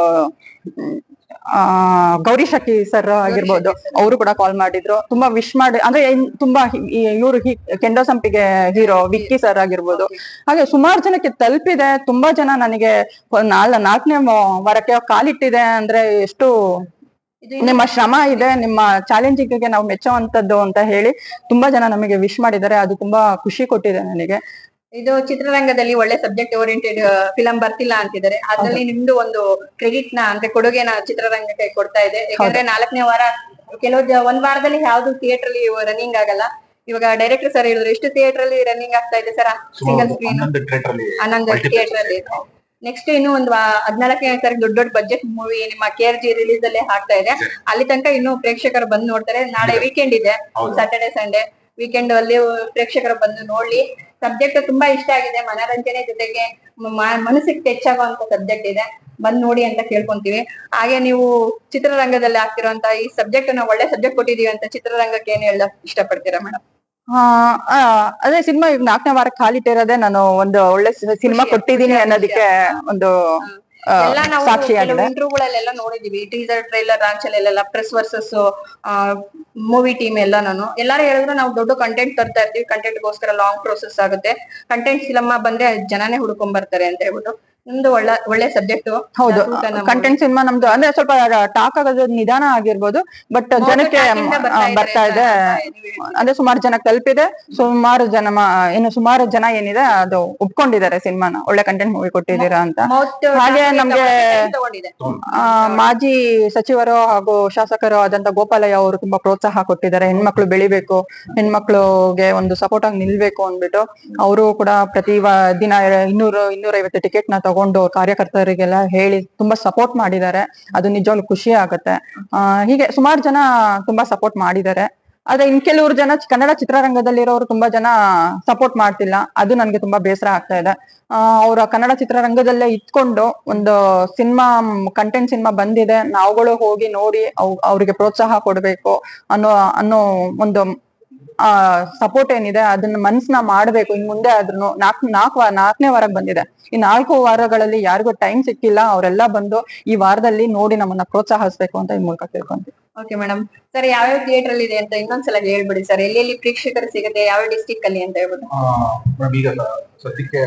ಆ ಗೌರಿ ಶಕಿ ಸರ್ ಆಗಿರ್ಬೋದು ಅವರು ಕೂಡ ಕಾಲ್ ಮಾಡಿದ್ರು. ತುಂಬಾ ವಿಶ್ ಮಾಡಿ ಅಂದ್ರೆ ತುಂಬಾ ಇವರು ಕೆಂಡೋ ಸಂಪಿಗೆ ಹೀರೋ ವಿಕ್ಕಿ ಸರ್ ಆಗಿರ್ಬೋದು. ಹಾಗೆ ಸುಮಾರು ಜನಕ್ಕೆ ತಲುಪಿದೆ. ತುಂಬಾ ಜನ ನನಗೆ ನಾಲ್ ನಾಲ್ಕನೇ ವಾರಕ್ಕೆ ಕಾಲಿಟ್ಟಿದೆ ಅಂದ್ರೆ ಎಷ್ಟು ನಿಮ್ಮ ಶ್ರಮ ಇದೆ ನಿಮ್ಮ ಚಾಲೆಂಜಿಂಗ್ಗೆ ನಾವು ಮೆಚ್ಚುವಂತದ್ದು ಅಂತ ಹೇಳಿ ತುಂಬಾ ಜನ ನಮಗೆ ವಿಶ್ ಮಾಡಿದ್ದಾರೆ. ಅದು ತುಂಬಾ ಖುಷಿ ಕೊಟ್ಟಿದೆ ನನಗೆ. ಇದು ಚಿತ್ರರಂಗದಲ್ಲಿ ಒಳ್ಳೆ ಸಬ್ಜೆಕ್ಟ್ ಓರಿಯೆಂಟೆಡ್ ಫಿಲಂ ಬರ್ತಿಲ್ಲ ಅಂತಿದ್ದಾರೆ. ಅದ್ರಲ್ಲಿ ನಿಮ್ದು ಒಂದು ಕ್ರೆಡಿಟ್ನ ಅಂದ್ರೆ ಕೊಡುಗೆನ ಚಿತ್ರರಂಗಕ್ಕೆ ಕೊಡ್ತಾ ಇದೆ. ಯಾಕಂದ್ರೆ ನಾಲ್ಕನೇ ವಾರ ಕೆಲವು ಒಂದ್ ವಾರದಲ್ಲಿ ಯಾವ್ದು ಥಿಯೇಟರ್ ಅಲ್ಲಿ ರನ್ನಿಂಗ್ ಆಗಲ್ಲ. ಇವಾಗ ಡೈರೆಕ್ಟರ್ ಸರ್ ಹೇಳಿದ್ರು ಎಷ್ಟು ಥಿಯೇಟರ್ ಅಲ್ಲಿ ರನ್ನಿಂಗ್ ಆಗ್ತಾ ಇದೆ ಸರ್ ಸಿಂಗಲ್ ಸ್ಕ್ರೀನ್ ಹನ್ನೊಂದು ಥಿಯೇಟರ್ ಅಲ್ಲಿ ನೆಕ್ಸ್ಟ್ ಇನ್ನು ಒಂದು ಹದಿನಾಲ್ಕನೇ ತಾರೀಕು ದೊಡ್ಡ ದೊಡ್ಡ ಬಜೆಟ್ ಮೂವಿ ನಿಮ್ಮ ಕೆ ಆರ್ ಜಿ ರಿಲೀಸ್ ಅಲ್ಲಿ ಆಗ್ತಾ ಇದೆ. ಅಲ್ಲಿ ತನಕ ಇನ್ನು ಪ್ರೇಕ್ಷಕರು ಬಂದು ನೋಡ್ತಾರೆ. ನಾಳೆ ವೀಕೆಂಡ್ ಇದೆ. ಸಾಟರ್ಡೆ ಸ್ಯಾಟರ್ಡೆ ಸಂಡೇ ವೀಕೆಂಡ್ ಅಲ್ಲಿ ಪ್ರೇಕ್ಷಕರು ಬಂದು ನೋಡ್ಲಿ ಸಬ್ಜೆಕ್ಟ್ ತುಂಬಾ ಇಷ್ಟ ಆಗಿದೆ. ಮನರಂಜನೆ ಜೊತೆಗೆ ಮನಸ್ಸಿಗೆ ಟಚ್ ಆಗುವಂತ ಸಬ್ಜೆಕ್ಟ್ ಇದೆ. ಬಂದ್ ನೋಡಿ ಅಂತ ಕೇಳ್ಕೊಂತೀವಿ. ಹಾಗೆ ನೀವು ಚಿತ್ರರಂಗದಲ್ಲಿ ಆಗ್ತಿರುವಂತ ಈ ಸಬ್ಜೆಕ್ಟ್ ನಾವು ಒಳ್ಳೆ ಸಬ್ಜೆಕ್ಟ್ ಕೊಟ್ಟಿದೀವಿ ಅಂತ ಚಿತ್ರರಂಗಕ್ಕೆ ಏನ್ ಹೇಳ ಇಷ್ಟಪಡ್ತೀರಾ ಮೇಡಮ್ ಅದೇ ಸಿನಿಮಾ ಈಗ ನಾಲ್ಕನೇ ಖಾಲಿ ಕಾಲಿಟ್ಟಿರೋದೇ ನಾನು ಒಂದು ಒಳ್ಳೆ ಸಿನಿಮಾ ಕೊಟ್ಟಿದ್ದೀನಿ ಅನ್ನೋದಕ್ಕೆ ಒಂದು ಎಲ್ಲ ನಾವು ಕೆಲವು ಇಂಟರ್ವ್ಯೂಗಳೆಲ್ಲ ನೋಡಿದೀವಿ. ಟೀಸರ್ ಟ್ರೈಲರ್ ಲಾಂಚಲ್ಲೆಲ್ಲ ಪ್ರೆಸ್ ವರ್ಸಸ್ ಮೂವಿ ಟೀಮ್ ಎಲ್ಲ ನಾನು ಎಲ್ಲಾರು ಹೇಳಿದ್ರು ನಾವು ದೊಡ್ಡ ಕಂಟೆಂಟ್ ತರ್ತಾ ಇರ್ತೀವಿ. ಕಂಟೆಂಟ್ ಗೋಸ್ಕರ ಲಾಂಗ್ ಪ್ರೋಸೆಸ್ ಆಗುತ್ತೆ. ಕಂಟೆಂಟ್ ಸಿಲಮ್ಮ ಬಂದ್ರೆ ಜನನೇ ಹುಡ್ಕೊಂಡ್ ಬರ್ತಾರೆ ಅಂತ ಹೇಳ್ಬಿಟ್ಟು. ನಿಮ್ದು ಒಳ್ಳೆ ಒಳ್ಳೆ ಸಬ್ಜೆಕ್ಟ್ ಹೌದು. ಕಂಟೆಂಟ್ ಸಿನಿಮಾ ನಮ್ದು ಅಂದ್ರೆ ಸ್ವಲ್ಪ ಟಾಕ್ ಆಗೋದು ನಿಧಾನ ಆಗಿರ್ಬೋದು ಬಟ್ ಜನಕ್ಕೆ ಬರ್ತಾ ಇದೆ. ಅಂದ್ರೆ ಸುಮಾರು ಜನ ತಲುಪಿದೆ. ಸುಮಾರು ಜನ ಮ- ಏನು ಸುಮಾರು ಜನ ಏನಿದೆ ಅದು ಒಪ್ಕೊಂಡಿದ್ದಾರೆ ಸಿನಿಮಾನ. ಒಳ್ಳೆ ಕಂಟೆಂಟ್ ಮೂವಿ ಕೊಟ್ಟಿದ್ದೀರಾ ಅಂತ. ಹಾಗೆ ನಮ್ಗೆ ಮಾಜಿ ಸಚಿವರು ಹಾಗೂ ಶಾಸಕರು ಆದಂತ ಗೋಪಾಲಯ್ಯ ಅವರು ತುಂಬಾ ಪ್ರೋತ್ಸಾಹ ಕೊಟ್ಟಿದ್ದಾರೆ. ಹೆಣ್ಮಕ್ಳು ಬೆಳಿಬೇಕು ಹೆಣ್ಮಕ್ಳುಗೆ ಒಂದು ಸಪೋರ್ಟ್ ಆಗಿ ನಿಲ್ಬೇಕು ಅಂದ್ಬಿಟ್ಟು ಅವರು ಕೂಡ ಪ್ರತಿ ವ- ದಿನ ಇನ್ನೂರು ಇನ್ನೂರೈವತ್ತು ಟಿಕೆಟ್ನ ತಗೊಂಡು ಕಾರ್ಯಕರ್ತರಿಗೆಲ್ಲ ಹೇಳಿ ತುಂಬಾ ಸಪೋರ್ಟ್ ಮಾಡಿದ್ದಾರೆ. ಅದು ನಿಜವಾಗ್ಲು ಖುಷಿ ಆಗುತ್ತೆ. ಹೀಗೆ ಸುಮಾರು ಜನ ತುಂಬಾ ಸಪೋರ್ಟ್ ಮಾಡಿದ್ದಾರೆ. ಆದ್ರೆ ಇನ್ ಕೆಲವರು ಜನ ಕನ್ನಡ ಚಿತ್ರರಂಗದಲ್ಲಿರೋರು ತುಂಬಾ ಜನ ಸಪೋರ್ಟ್ ಮಾಡ್ತಿಲ್ಲ. ಅದು ನನ್ಗೆ ತುಂಬಾ ಬೇಸರ ಆಗ್ತಾ ಇದೆ. ಅವರ ಕನ್ನಡ ಚಿತ್ರರಂಗದಲ್ಲೇ ಇತ್ಕೊಂಡು ಒಂದು ಸಿನಿಮಾ ಕಂಟೆಂಟ್ ಸಿನಿಮಾ ಬಂದಿದೆ. ನಾವುಗಳು ಹೋಗಿ ನೋಡಿ ಅವ್- ಅವ್ರಿಗೆ ಪ್ರೋತ್ಸಾಹ ಕೊಡ್ಬೇಕು ಅನ್ನೋ ಅನ್ನೋ ಒಂದು ಆ ಸಪೋರ್ಟ್ ಏನಿದೆ, ಅದನ್ನ ಮನ್ಸನ್ನ ಮಾಡ್ಬೇಕು. ಇನ್ ಮುಂದೆ ಆದ್ರೂ ನಾಲ್ಕು ನಾಲ್ಕು ವಾರ ನಾಲ್ಕನೇ ವಾರಕ್ಕೆ ಬಂದಿದೆ. ಈ ನಾಲ್ಕು ವಾರಗಳಲ್ಲಿ ಯಾರಿಗೂ ಟೈಮ್ ಸಿಕ್ಕಿಲ್ಲ. ಅವರೆಲ್ಲ ಬಂದು ಈ ವಾರದಲ್ಲಿ ನೋಡಿ ನಮ್ಮನ್ನ ಪ್ರೋತ್ಸಾಹಿಸ್ಬೇಕು ಅಂತ ಈ ಮೂಲಕ ಕೇಳ್ಕೊಂತೀವಿ. ಓಕೆ ಮೇಡಮ್ ಸರ್ ಯಾವ್ಯಾವ ಥಿಯೇಟರ್ ಅಲ್ಲಿ ಇದೆ ಅಂತ ಇನ್ನೊಂದ್ಸಲ ಹೇಳ್ಬಿಡಿ ಸರ್ ಎಲ್ಲೆಲ್ಲಿ ಪ್ರೇಕ್ಷಕರು ಸಿಗುತ್ತೆ, ಯಾವ ಡಿಸ್ಟಿಕ್ ಅಲ್ಲಿ ಅಂತ ಹೇಳ್ಬಿಟ್ಟು ಮೇಡಮ್ ಈಗ ಸ- ಸದ್ಯಕ್ಕೆ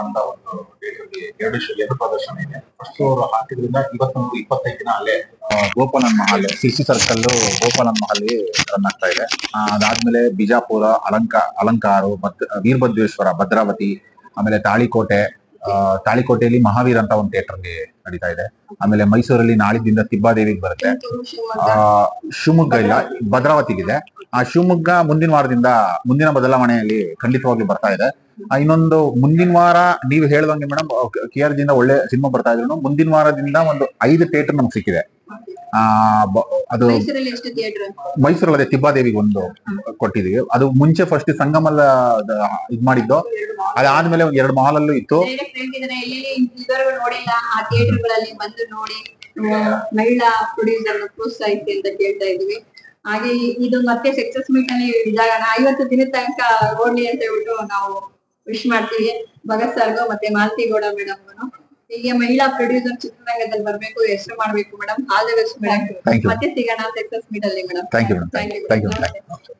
ಅಂತ ಒಂದು ಥಿಯೇಟರ್ ಅಲ್ಲಿ ಎರಡು ಎರಡು ಪ್ರದರ್ಶನ ಇದೆ. ಫಸ್ಟ್ ಅವರು ಹಾಕಿದ್ರಿಂದ ಇವತ್ತೊಂದು ಇಪ್ಪತ್ತೈದು ದಿನ ಅಲ್ಲೇ Gopalan Mahal C circle Gopalan Mahal run ಆಗ್ತಾ ಇದೆ. ಅದಾದ್ಮೇಲೆ ಬಿಜಾಪುರ, ಅಲಂಕ, ಅಲಂಕಾರು, ಭದ್, ವೀರಭದ್ರೇಶ್ವರ, ಭದ್ರಾವತಿ, ಆಮೇಲೆ ತಾಳಿಕೋಟೆ ತಾಳಿಕೋಟೆಯಲ್ಲಿ ಮಹಾವೀರ್ ಅಂತ ಒಂದು ಥಿಯೇಟರ್ ನಡೀತಾ ಇದೆ. ಆಮೇಲೆ ಮೈಸೂರಲ್ಲಿ ನಾಳಿದ್ದಿಂದ ತಿಬ್ಬಾದೇವಿಗೆ ಬರುತ್ತೆ. ಆ ಶಿವಮೊಗ್ಗ ಇಲ್ಲ ಭದ್ರಾವತಿಗಿದೆ. ಆ ಶಿವಮೊಗ್ಗ ಮುಂದಿನ ವಾರದಿಂದ ಮುಂದಿನ ಬದಲಾವಣೆಯಲ್ಲಿ ಖಂಡಿತವಾಗಿ ಬರ್ತಾ ಇದೆ. ಆ, ಇನ್ನೊಂದು ಮುಂದಿನ ವಾರ ನೀವು ಹೇಳ್ದಂಗೆ ಮೇಡಮ್ ಕೆ ಆರ್ ಜಿಂದ ಒಳ್ಳೆ ಸಿನಿಮಾ ಬರ್ತಾ ಇದ್ರು ಮುಂದಿನ ವಾರದಿಂದ ಒಂದು ಐದು ಥಿಯೇಟರ್ ನಮ್ಗೆ ಸಿಕ್ಕಿದೆ. ಅದು ಮೈಸೂರಲ್ಲಿ ಅದೇ ತಿಬ್ಬಾದೇವಿಗೆ ಒಂದು ಕೊಟ್ಟಿದೀವಿ ಅದು ಮುಂಚೆ ಫಸ್ಟ್ ಸಂಗಮಲ್ಲ ಇದ್ ಮಾಡಿದ್ದು. ಅದಾದ್ಮೇಲೆ ಒಂದ್ ಎರಡು ಮಾಲಲ್ಲೂ ಇತ್ತು. ಡೈರೆಕ್ಟ್ ಹೇಳ್ತಿದ್ದಾರೆ ಎಲ್ಲೆಲ್ಲಿ ಇದುವರೆಗೂ ನೋಡಿಲ್ಲ ಆ ಥಿಯೇಟರ್ಗಳಲ್ಲಿ ಬಂದು ನೋಡಿ ಆ, ಮಹಿಳಾ ಪ್ರೊಡ್ಯೂಸರ್ ಪ್ರೋತ್ಸಾಹಿಸಿ ಅಂತ ಕೇಳ್ತಾ ಇದ್ವಿ ಹಾಗೆ ಇದು ಮತ್ತೆ ಸಕ್ಸಸ್ ಮೀಟ್ ಅಲ್ಲಿ ಇದಾಗೋಣ. ಐವತ್ತು ದಿನದ ತನಕ ಓಡ್ಲಿ ಅಂತ ಹೇಳ್ಬಿಟ್ಟು ನಾವು ವಿಶ್ ಮಾಡ್ತೀವಿ. ಭಗತ್ ಸರ್ಗೂ ಮತ್ತೆ ಮಾಲತಿಗೌಡ ಮೇಡಮ್ ಹೀಗೆ ಮಹಿಳಾ ಪ್ರೊಡ್ಯೂಸರ್ ಚಿತ್ರರಂಗದಲ್ಲಿ ಬರಬೇಕು ಹೆಸರು ಮಾಡಬೇಕು madam all the best madam ಮತ್ತೆ ಸಿಗೋಣ ಸಕ್ಸಸ್ ಮೀಟ್ ಅಲ್ಲಿ madam thank you thank you thank you